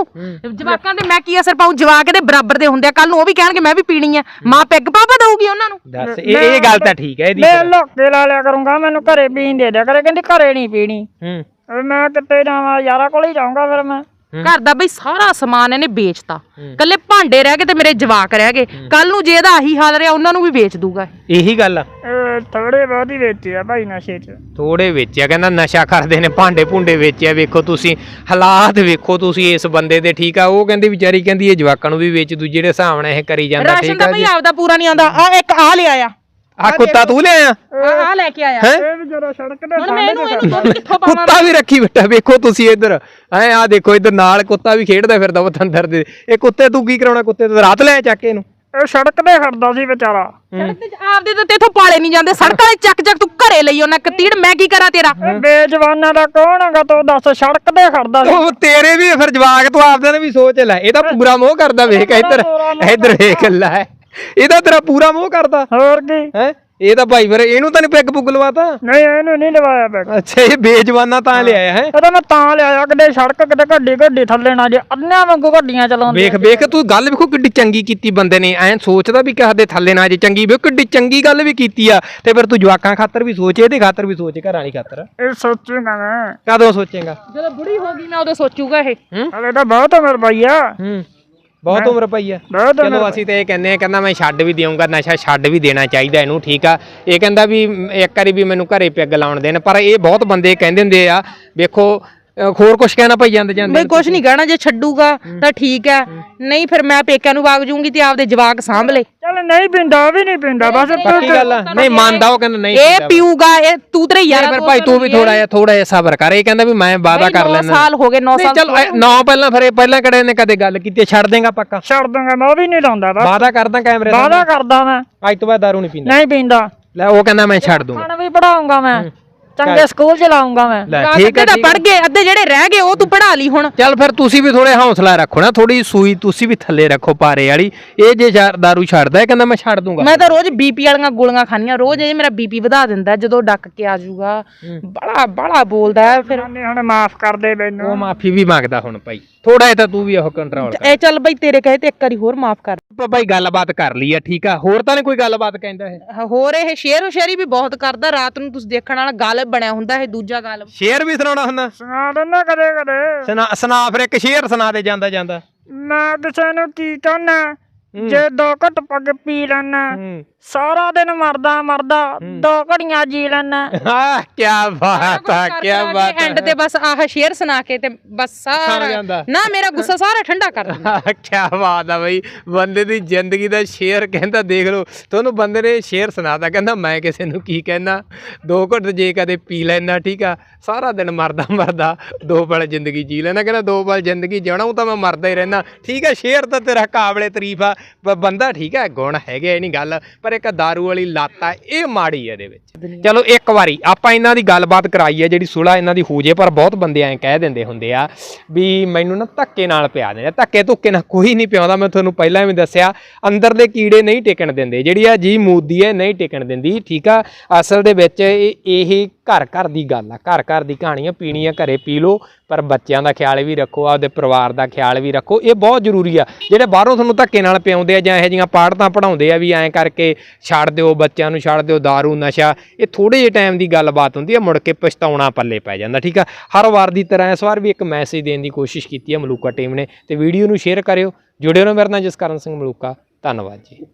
ਜਵਾਕਾਂ ਦੇ ਮੈਂ ਕੀ ਅਸਰ ਪਾਉਂ ਜਵਾਕ ਦੇ ਬਰਾਬਰ ਦੇ ਹੁੰਦੇ ਆ। ਕੱਲ ਨੂੰ ਉਹ ਵੀ ਕਹਿਣਗੇ ਮੈਂ ਵੀ ਪੀਣੀ ਆ। ਮਾਂ ਪੈਗ ਪਾਪਾ ਦਊਗੀ ਉਹਨਾਂ ਨੂੰ। ਦੱਸ ਇਹ ਇਹ ਗੱਲ ਤਾਂ ਠੀਕ ਹੈ ਇਹਦੀ ਮੈਂ ਲੋਕੇ ਲਾ ਲਿਆ ਕਰੂੰਗਾ ਮੈਨੂੰ ਘਰੇ ਪੀਣ ਦੇ ਦਿਆ ਕਰੇ। ਕਹਿੰਦੀ ਘਰੇ ਨਹੀਂ ਪੀਣੀ। ਹੂੰ। ਮੈਂ ਕਿੱਥੇ ਜਾਵਾਂ ਯਾਰਾਂ ਕੋਲ ਹੀ ਜਾਊਂਗਾ ਫਿਰ ਮੈਂ। ਘਰ ਦਾ ਬਈ ਸਾਰਾ ਸਮਾਨ ਇਹਨੇ ਵੇਚਤਾ। ਕੱਲੇ ਭਾਂਡੇ ਰਹਿ ਗਏ ਤੇ ਮੇਰੇ ਜਵਾਕ ਰਹਿ ਗਏ। ਕੱਲ ਨੂੰ ਜੇ ਇਹਦਾ ਆਹੀ ਹਾਲ ਰਿਹਾ ਉਹਨਾਂ ਨੂੰ ਵੀ ਵੇਚ ਦੂਗਾ ਇਹ। ਗੱਲ ਆ। ਥੋੜੇ ਬਹੁਤ ਹੀ ਵੇਚੇ ਆ ਭਾਈ ਨਸ਼ੇ 'ਚ। ਥੋੜੇ ਵੇਚਿਆ ਕਹਿੰਦਾ ਨਸ਼ਾ ਕਰਦੇ ਨੇ ਭਾਂਡੇ ਭੁੰਡੇ ਵੇਚਿਆ ਵੇਖੋ ਤੁਸੀਂ ਹਾਲਾਤ ਵੇਖੋ ਤੁਸੀਂ ਇਸ ਬੰਦੇ ਦੇ ਠੀਕ ਆ? ਉਹ ਕਹਿੰਦੀ ਵਿਚਾਰੀ ਕਹਿੰਦੀ ਇਹ ਜਵਾਕਾਂ ਨੂੰ ਵੀ ਵੇਚ ਦੂ ਜਿਹੜੇ ਹਿਸਾਬ ਨਾਲ ਇਹ ਕਰੀ ਜਾਂਦਾ ਰਾਸ਼ਨ ਠੀਕ ਤਾਂ ਆ ਬਈ ਆਪਦਾ ਪੂਰਾ ਨਹੀਂ ਆਉਂਦਾ। ਆ ਇੱਕ ਆ ਲਿਆ ਆ ਆ ਕੁੱਤਾ ਤੂੰ ਲਿਆਇਆ? ਆ ਆ ਲੈ ਕੇ ਆਇਆ। ਹੈ? ਇਹ ਵੀ ਜਦੋਂ ਸੜਕ ਤੇ ਹੁਣ ਮੈਂ ਇਹਨੂੰ ਇਹਨੂੰ ਦੁੱਧ ਕਿੱਥੋਂ ਪਾਵਾਂ? ਕੁੱਤਾ ਵੀ ਰੱਖੀ ਬੈਠਾ ਵੇਖੋ ਤੁਸੀਂ ਇੱਧਰ। ਐ ਆ ਦੇਖੋ ਇੱਧਰ ਨਾਲ ਕੁੱਤਾ ਵੀ ਖੇਡਦਾ ਫਿਰਦਾ ਵਤੰਦਰ ਦੇ। ਇਹ ਕੁੱਤੇ ਤੂੰ ਕੀ ਕਰਾਉਣਾ? ਕੁੱਤੇ ਤੋਂ ਰਾਤ ਲੈ ਚੱਕ ਕੇ ਇਹਨੂੰ। ਇਹ ਸੜਕ ਤੇ ਖੜਦਾ ਸੀ ਵਿਚਾਰਾ। ਸੜਕ ਤੇ ਆਪਦੇ ਤਾਂ ਤੇਥੋਂ ਪਾਲੇ ਨਹੀਂ ਜਾਂਦੇ। ਸੜਕਾਂ 'ਤੇ ਚੱਕ ਚੱਕ ਤੂੰ ਘਰੇ ਲਈ ਉਹਨਾਂ ਕਤੀੜ ਮੈਂ ਕੀ ਕਰਾਂ ਤੇਰਾ? ਇਹ ਬੇਜਵਾਨਾਂ ਦਾ ਕੌਣ ਹੈਗਾ ਤੂੰ ਦੱਸ? ਸੜਕ ਤੇ ਖੜਦਾ ਸੀ। ਉਹ ਤੇਰੇ ਵੀ ਫਿਰ ਜਵਾਕ ਤੂੰ ਆਪਦੇ ਨੇ ਵੀ ਸੋਚ ਲੈ। ਇਹ ਤਾਂ ਪੂਰਾ ਮੋਹ ਕਰਦਾ ਵੇਖ ਇੱਧਰ। ਇੱਧਰ ਵੇਖ ਲੈ। ਇਹਦਾ ਤੇਰਾ ਪੂਰਾ ਮੋਹ ਕਰਦਾ। ਹੋਰ ਕੀ? ਹੈ? ਇਹ ਤਾਂ ਭਾਈ ਫਿਰ ਇਹਨੂੰ ਤਾਂ ਨਹੀਂ ਪੈਗ ਪੁੱਗ ਲਵਾਤਾ? ਨਹੀਂ ਇਹਨੂੰ ਨਹੀਂ ਲਵਾਇਆ ਬੈਗ ਅੱਛਾ ਇਹ ਬੇਜਵਾਨਾ ਤਾਂ ਲਿਆਇਆ ਹੈ? ਇਹ ਤਾਂ ਮੈਂ ਤਾਂ ਲਿਆਇਆ ਕਿਤੇ ਸੜਕ ਕਿਤੇ ਗੱਡੀ ਗੱਡੀ ਥੱਲੇ ਨਾ ਜੇ ਅੰਨਿਆਂ ਵਾਂਗੂ ਗੱਡੀਆਂ ਚਲਾਉਂਦੇ ਵੇਖ ਵੇਖ ਤੂੰ ਗੱਲ ਵੇਖੋ ਕਿੱਡੀ ਚੰਗੀ ਕੀਤੀ ਬੰਦੇ ਨੇ। ਐਂ ਸੋਚਦਾ ਵੀ ਕਿਸੇ ਦੇ ਥੱਲੇ ਨਾ ਜੇ ਚੰਗੀ ਵੇਖ ਕਿੱਡੀ ਚੰਗੀ ਗੱਲ ਵੀ ਕੀਤੀ ਆ। ਤੇ ਫਿਰ ਤੂੰ ਜਵਾਕਾਂ ਖਾਤਰ ਵੀ ਸੋਚ ਇਹਦੇ ਖਾਤਰ ਵੀ ਸੋਚ ਘਰਾਂ ਵਾਲੀ ਖਾਤਰ। ਇਹ ਸੋਚੂਗਾ ਮੈਂ। ਕਦੋਂ ਸੋਚੇਗਾ? ਜਦੋਂ ਬੁੜੀ ਹੋ ਗਈ ਮੈਂ ਉਦੋਂ ਸੋਚੂਗਾ ਇਹ। ਹਲੇ ਤਾਂ ਬਹੁਤ ਉਮਰ ਪਈ ਆ। ਹੂੰ। ਬਹੁਤ ਉਮਰ ਪਈ ਆ। ਬਹੁਤ ਚਲੋ ਅਸੀਂ ਤੇ ਇਹ ਕਹਿੰਦੇ ਆ ਕਹਿੰਦਾ ਮੈਂ ਛੱਡ ਵੀ ਦੇਵਾਂਗਾ ਨਸ਼ਾ ਛੱਡ ਵੀ ਦੇਣਾ ਚਾਹੀਦਾ ਇਹਨੂੰ ਠੀਕ ਆ। ਇਹ ਕਹਿੰਦਾ ਵੀ ਇੱਕ ਵਾਰੀ ਵੀ ਮੈਨੂੰ ਘਰੇ ਪੈਗ ਲਾਉਣ ਦੇਣ ਪਰ ਇਹ ਬਹੁਤ ਬੰਦੇ ਕਹਿੰਦੇ ਹੁੰਦੇ ਆ ਵੇਖੋ ਹੋਰ ਕੁਝ ਕਹਿਣਾ ਭਾਈ ਜਾਂਦੇ ਜਾਂਦੇ ਬਈ ਕੁਛ ਨਹੀਂ ਕਹਿਣਾ ਜੇ ਛੱਡੂਗਾ ਤਾਂ ਠੀਕ ਹੈ। ਨਹੀਂ ਫਿਰ ਮੈਂ ਪੇਕਿਆਂ ਨੂੰ ਵਗ ਜੂੰਗੀ ਤੇ ਆਪਦੇ ਜਵਾਕ ਸਾਂਭ ਲੈ। ਨਹੀਂ ਪੀਂਦਾ ਉਹ ਵੀ ਨਹੀਂ ਪੀਂਦਾ ਬਸ ਪੱਕੀ ਗੱਲ ਆ। ਨਹੀਂ ਮੰਨਦਾ ਉਹ ਕਹਿੰਦਾ ਨਹੀਂ ਇਹ ਪੀਊਗਾ ਇਹ ਤੂੰ ਤੇਰੇ ਯਾਰ ਯਾਰ ਫਿਰ ਭਾਈ ਤੂੰ ਵੀ ਥੋੜਾ ਜਿਹਾ ਥੋੜਾ ਜਿਹਾ ਸਬਰ ਕਰ ਇਹ ਕਹਿੰਦਾ ਵੀ ਮੈਂ ਵਾਦਾ ਕਰ ਲੈਣਾ ਸਾਲ ਹੋ ਗਏ 9 ਨਹੀਂ ਸਾਲ ਚਲ ਨੌ ਪਹਿਲਾਂ ਫਿਰ ਇਹ ਪਹਿਲਾਂ ਕਿਹੜੇ ਨੇ ਕਦੇ ਗੱਲ ਕੀਤੀ ਛੱਡ ਦੇਗਾ ਪੱਕਾ। ਛੱਡ ਦੂੰਗਾ ਮੈਂ ਉਹ ਵੀ ਨਹੀਂ ਲਾਉਂਦਾ ਬਸ। ਵਾਦਾ ਕਰਦਾ ਕੈਮਰੇ ਦਾ ਵਾਦਾ ਕਰਦਾ ਮੈਂ। ਅੱਜ ਤੋਂ ਬਾਅਦ ਦਾਰੂ ਨਹੀਂ ਪੀਂਦਾ। ਨਹੀਂ ਪੀਂਦਾ। ਲੈ ਉਹ ਕਹਿੰਦਾ ਮੈਂ ਛੱਡ ਦੂੰਗਾ। ਖਾਣਾ ਵੀ ਪੜਾਉਂਗਾ ਮੈਂ। ਚੰਗੇ ਸਕੂਲ ਚ ਲਾਉਂਗਾ ਮੈਂ। ਲੈ ਠੀਕ ਹੈ ਹੈ ਪੜ ਗਏ ਅੱਧੇ ਜਿਹੜੇ ਰਹਿ ਗਏ ਉਹ ਤੂੰ ਪੜਾ ਲਈ ਹੁਣ। ਚੱਲ ਫਿਰ ਤੁਸੀਂ ਵੀ ਥੋੜੇ ਹੌਸਲਾ ਰੱਖੋ ਨਾ ਥੋੜੀ ਸੂਈ ਤੁਸੀਂ ਵੀ ਥੱਲੇ ਰੱਖੋ ਪਾਰੇ ਵਾਲੀ। ਇਹ ਜੇ ਸ਼ਾ- ਦਾਰੂ ਛੱਡਦਾ ਇਹ ਕਹਿੰਦਾ ਮੈਂ ਛੱਡ ਦੂੰਗਾ। ਮੈਂ ਤਾਂ ਰੋਜ਼ ਬੀਪੀ ਵਾਲੀਆਂ ਗੋਲੀਆਂ ਖਾਣੀਆਂ ਰੋਜ਼ ਇਹ ਮੇਰਾ ਬੀਪੀ ਵਧਾ ਦਿੰਦਾ ਜਦੋਂ ਡੱਕ ਕੇ ਆ ਜਾਊਗਾ। ਬੜਾ ਬੜਾ ਬੋਲਦਾ ਹੈ ਫਿਰ। ਹੁਣ ਮਾਫ ਕਰ ਦੇ ਮੈਨੂੰ। ਉਹ ਮਾਫੀ ਵੀ ਮੰਗਦਾ ਹੁਣ ਭਾਈ। ਥੋੜਾ ਜਿਹਾ ਤਾਂ ਤੂੰ ਵੀ ਉਹ ਕੰਟਰੋਲ ਕਰ। ਇਹ ਚੱਲ ਬਈ ਤੇਰੇ ਕਹੇ ਤੇ ਇੱਕ ਵਾਰੀ ਹੋਰ ਮਾਫ ਕਰ। ਆਪਾਂ ਭਾਈ ਗੱਲਬਾਤ ਕਰ ਲਈ ਆ ਠੀਕ ਆ? ਹੋਰ ਤਾਂ ਨਹੀਂ ਕੋਈ ਗੱਲਬਾਤ ਕਹਿੰਦਾ ਇਹ? ਹੋਰ ਇਹ ਸ਼ੇਰ ਹੁਸ਼ਿਆਰੀ ਵੀ ਬਹੁਤ ਕਰਦਾ ਰਾਤ ਨੂੰ ਤੁਸੀਂ ਦੇਖਣ ਵਾਲਾ ਗਾਲਬ ਬਣਿਆ ਹੁੰਦਾ ਇਹ ਦੂਜਾ ਗਾਲਬ ਸ਼ੇਰ ਵੀ ਸੁਣਾਉਣਾ ਹੁੰਦਾ? ਸੁਣਾ ਦਿੰਦਾ ਕਦੇ ਕਦੇ। ਸੁਣਾ ਸੁਣਾ ਫਿਰ ਇੱਕ ਸ਼ੇਰ ਸੁਣਾ ਦੇ ਜਾਂਦਾ ਜਾਂਦਾ। ਮੈਂ ਕਿਸੇ ਨੂੰ ਕੀ ਕਹਿਣਾ ਜੇ ਦੋ ਘੁੱਟ ਪੱਗ ਪੀ ਲੈਣਾ ਹੂੰ। ਸਾਰਾ ਦਿਨ ਮਰਦਾ ਮਰਦਾ ਦੋ ਘੜੀਆਂ ਜੀ ਲੈਣਾ ਆ ਕੀ ਬਾਤ ਆ ਕੀ ਬਾਤ ਐਂਡ ਤੇ ਬਸ ਆਹ ਸ਼ੇਰ ਸੁਣਾ ਕੇ ਤੇ ਬਸ ਸਾਰਾ। ਨਾ ਮੇਰਾ ਗੁੱਸਾ ਸਾਰਾ ਠੰਡਾ ਕਰ ਦਿੰਦਾ। ਆ ਕੀ ਬਾਤ ਆ ਬਈ। ਬੰਦੇ ਦੀ ਜ਼ਿੰਦਗੀ ਦਾ ਸ਼ੇਰ ਕਹਿੰਦਾ ਦੇਖ ਲਓ ਤੁਹਾਨੂੰ ਬੰਦੇ ਨੇ ਸ਼ੇਰ ਸੁਣਾਤਾ ਕਹਿੰਦਾ ਮੈਂ ਕਿਸੇ ਨੂੰ ਕੀ ਕਹਿਣਾ ਦੋ ਘੁੱਟ ਜੇ ਕਦੇ ਪੀ ਲੈਣਾ ਠੀਕ ਆ? ਸਾਰਾ ਦਿਨ ਮਰਦਾ ਮਰਦਾ ਦੋ ਪਲ ਜ਼ਿੰਦਗੀ ਜੀ ਲੈਣਾ ਕਹਿੰਦਾ ਦੋ ਪਲ ਜ਼ਿੰਦਗੀ ਜਿਉਣਾ ਉਹ ਤਾਂ ਮੈਂ ਮਰਦਾ ਹੀ ਰਹਿਣਾ ਠੀਕ ਆ ਸ਼ੇਰ ਤਾਂ ਤੇਰਾ ਕਾਬਲੇ ਤਾਰੀਫ ਆ ਬੰਦਾ ਠੀਕ ਆ ਗੁਣ ਹੈਗੇ ਇਹ ਨਹੀਂ ਗੱਲ। ਪਰ ਇੱਕ दारू ਵਾਲੀ ਲੱਤ ਆ ਇਹ ਮਾੜੀ ਇਹਦੇ ਵਿੱਚ। ਚਲੋ ਇੱਕ ਵਾਰੀ, ਆਪਾਂ ਇਹਨਾਂ ਦੀ ਗੱਲਬਾਤ ਕਰਾਈ ਹੈ ਜਿਹੜੀ ਸੁਲਾ ਇਹਨਾਂ ਦੀ ਹੋ ਜੇ, ਪਰ ਬਹੁਤ ਬੰਦੇ ਐਂ ਕਹਿ ਦਿੰਦੇ ਹੁੰਦੇ ਆ ਵੀ ਮੈਨੂੰ ਨਾ ਧੱਕੇ ਨਾਲ ਪਿਆ ਦਿੰਦੇ ਧੱਕੇ ਧੁੱਕੇ ਨਾਲ ਕੋਈ ਨਹੀਂ ਪਿਆਉਂਦਾ, ਮੈਂ ਤੁਹਾਨੂੰ ਪਹਿਲਾਂ ਵੀ ਦੱਸਿਆ, ਅੰਦਰਲੇ ਕੀੜੇ ਨਹੀਂ ਟਿਕਣ ਦਿੰਦੇ। ਜਿਹੜੀ ਆ ਜੀ ਮੂਦੀ ਹੈ ਨਹੀਂ ਟਿਕਣ ਦਿੰਦੀ, ਠੀਕ ਆ? ਅਸਲ ਦੇ ਵਿੱਚ ਇਹ ਘਰ ਘਰ ਦੀ ਗੱਲ ਆ। ਘਰ ਘਰ ਦੀ ਕਹਾਣੀ ਆ ਪੀਣੀ ਆ ਘਰੇ ਪੀ ਲਓ, ਪਰ ਬੱਚਿਆਂ ਦਾ ਖਿਆਲ ਵੀ ਰੱਖੋ, ਆਪਦੇ ਪਰਿਵਾਰ ਦਾ ਖਿਆਲ ਵੀ ਰੱਖੋ। ਇਹ ਬਹੁਤ ਜ਼ਰੂਰੀ ਆ। ਜਿਹੜੇ ਬਾਹਰੋਂ ਤੁਹਾਨੂੰ ਧੱਕੇ ਨਾਲ ਪਿਆਉਂਦੇ ਆ ਜਾਂ ਇਹੋ ਜਿਹੀਆਂ ਪਾੜਤਾਂ ਪੜਾਉਂਦੇ ਆ ਵੀ ਐਂ ਕਰਕੇ ਛੱਡ ਦਿਓ, ਬੱਚਿਆਂ ਨੂੰ ਛੱਡ ਦਿਓ दारू ਨਸ਼ਾ ਇਹ ਥੋੜੇ ਜਿਹੇ ਟਾਈਮ ਦੀ ਗੱਲਬਾਤ ਹੁੰਦੀ ਆ, ਮੁੜ ਕੇ ਪਛਤਾਉਣਾ ਪੱਲੇ ਪੈ ਜਾਂਦਾ, ਠੀਕ ਆ? ਹਰ ਵਾਰ ਦੀ ਤਰ੍ਹਾਂ ਇਸ ਵਾਰ ਵੀ ਇੱਕ ਮੈਸੇਜ ਦੇਣ ਦੀ ਕੋਸ਼ਿਸ਼ ਕੀਤੀ ਹੈ ਮਲੂਕਾ ਟੀਮ ਨੇ ਤੇ ਵੀਡੀਓ ਨੂੰ ਸ਼ੇਅਰ ਕਰਿਓ, ਜੁੜਿਓ ਰਹੋ ਮੇਰੇ ਨਾਲ ਜਸਕਰਨ ਸਿੰਘ ਮਲੂਕਾ, ਧੰਨਵਾਦ ਜੀ।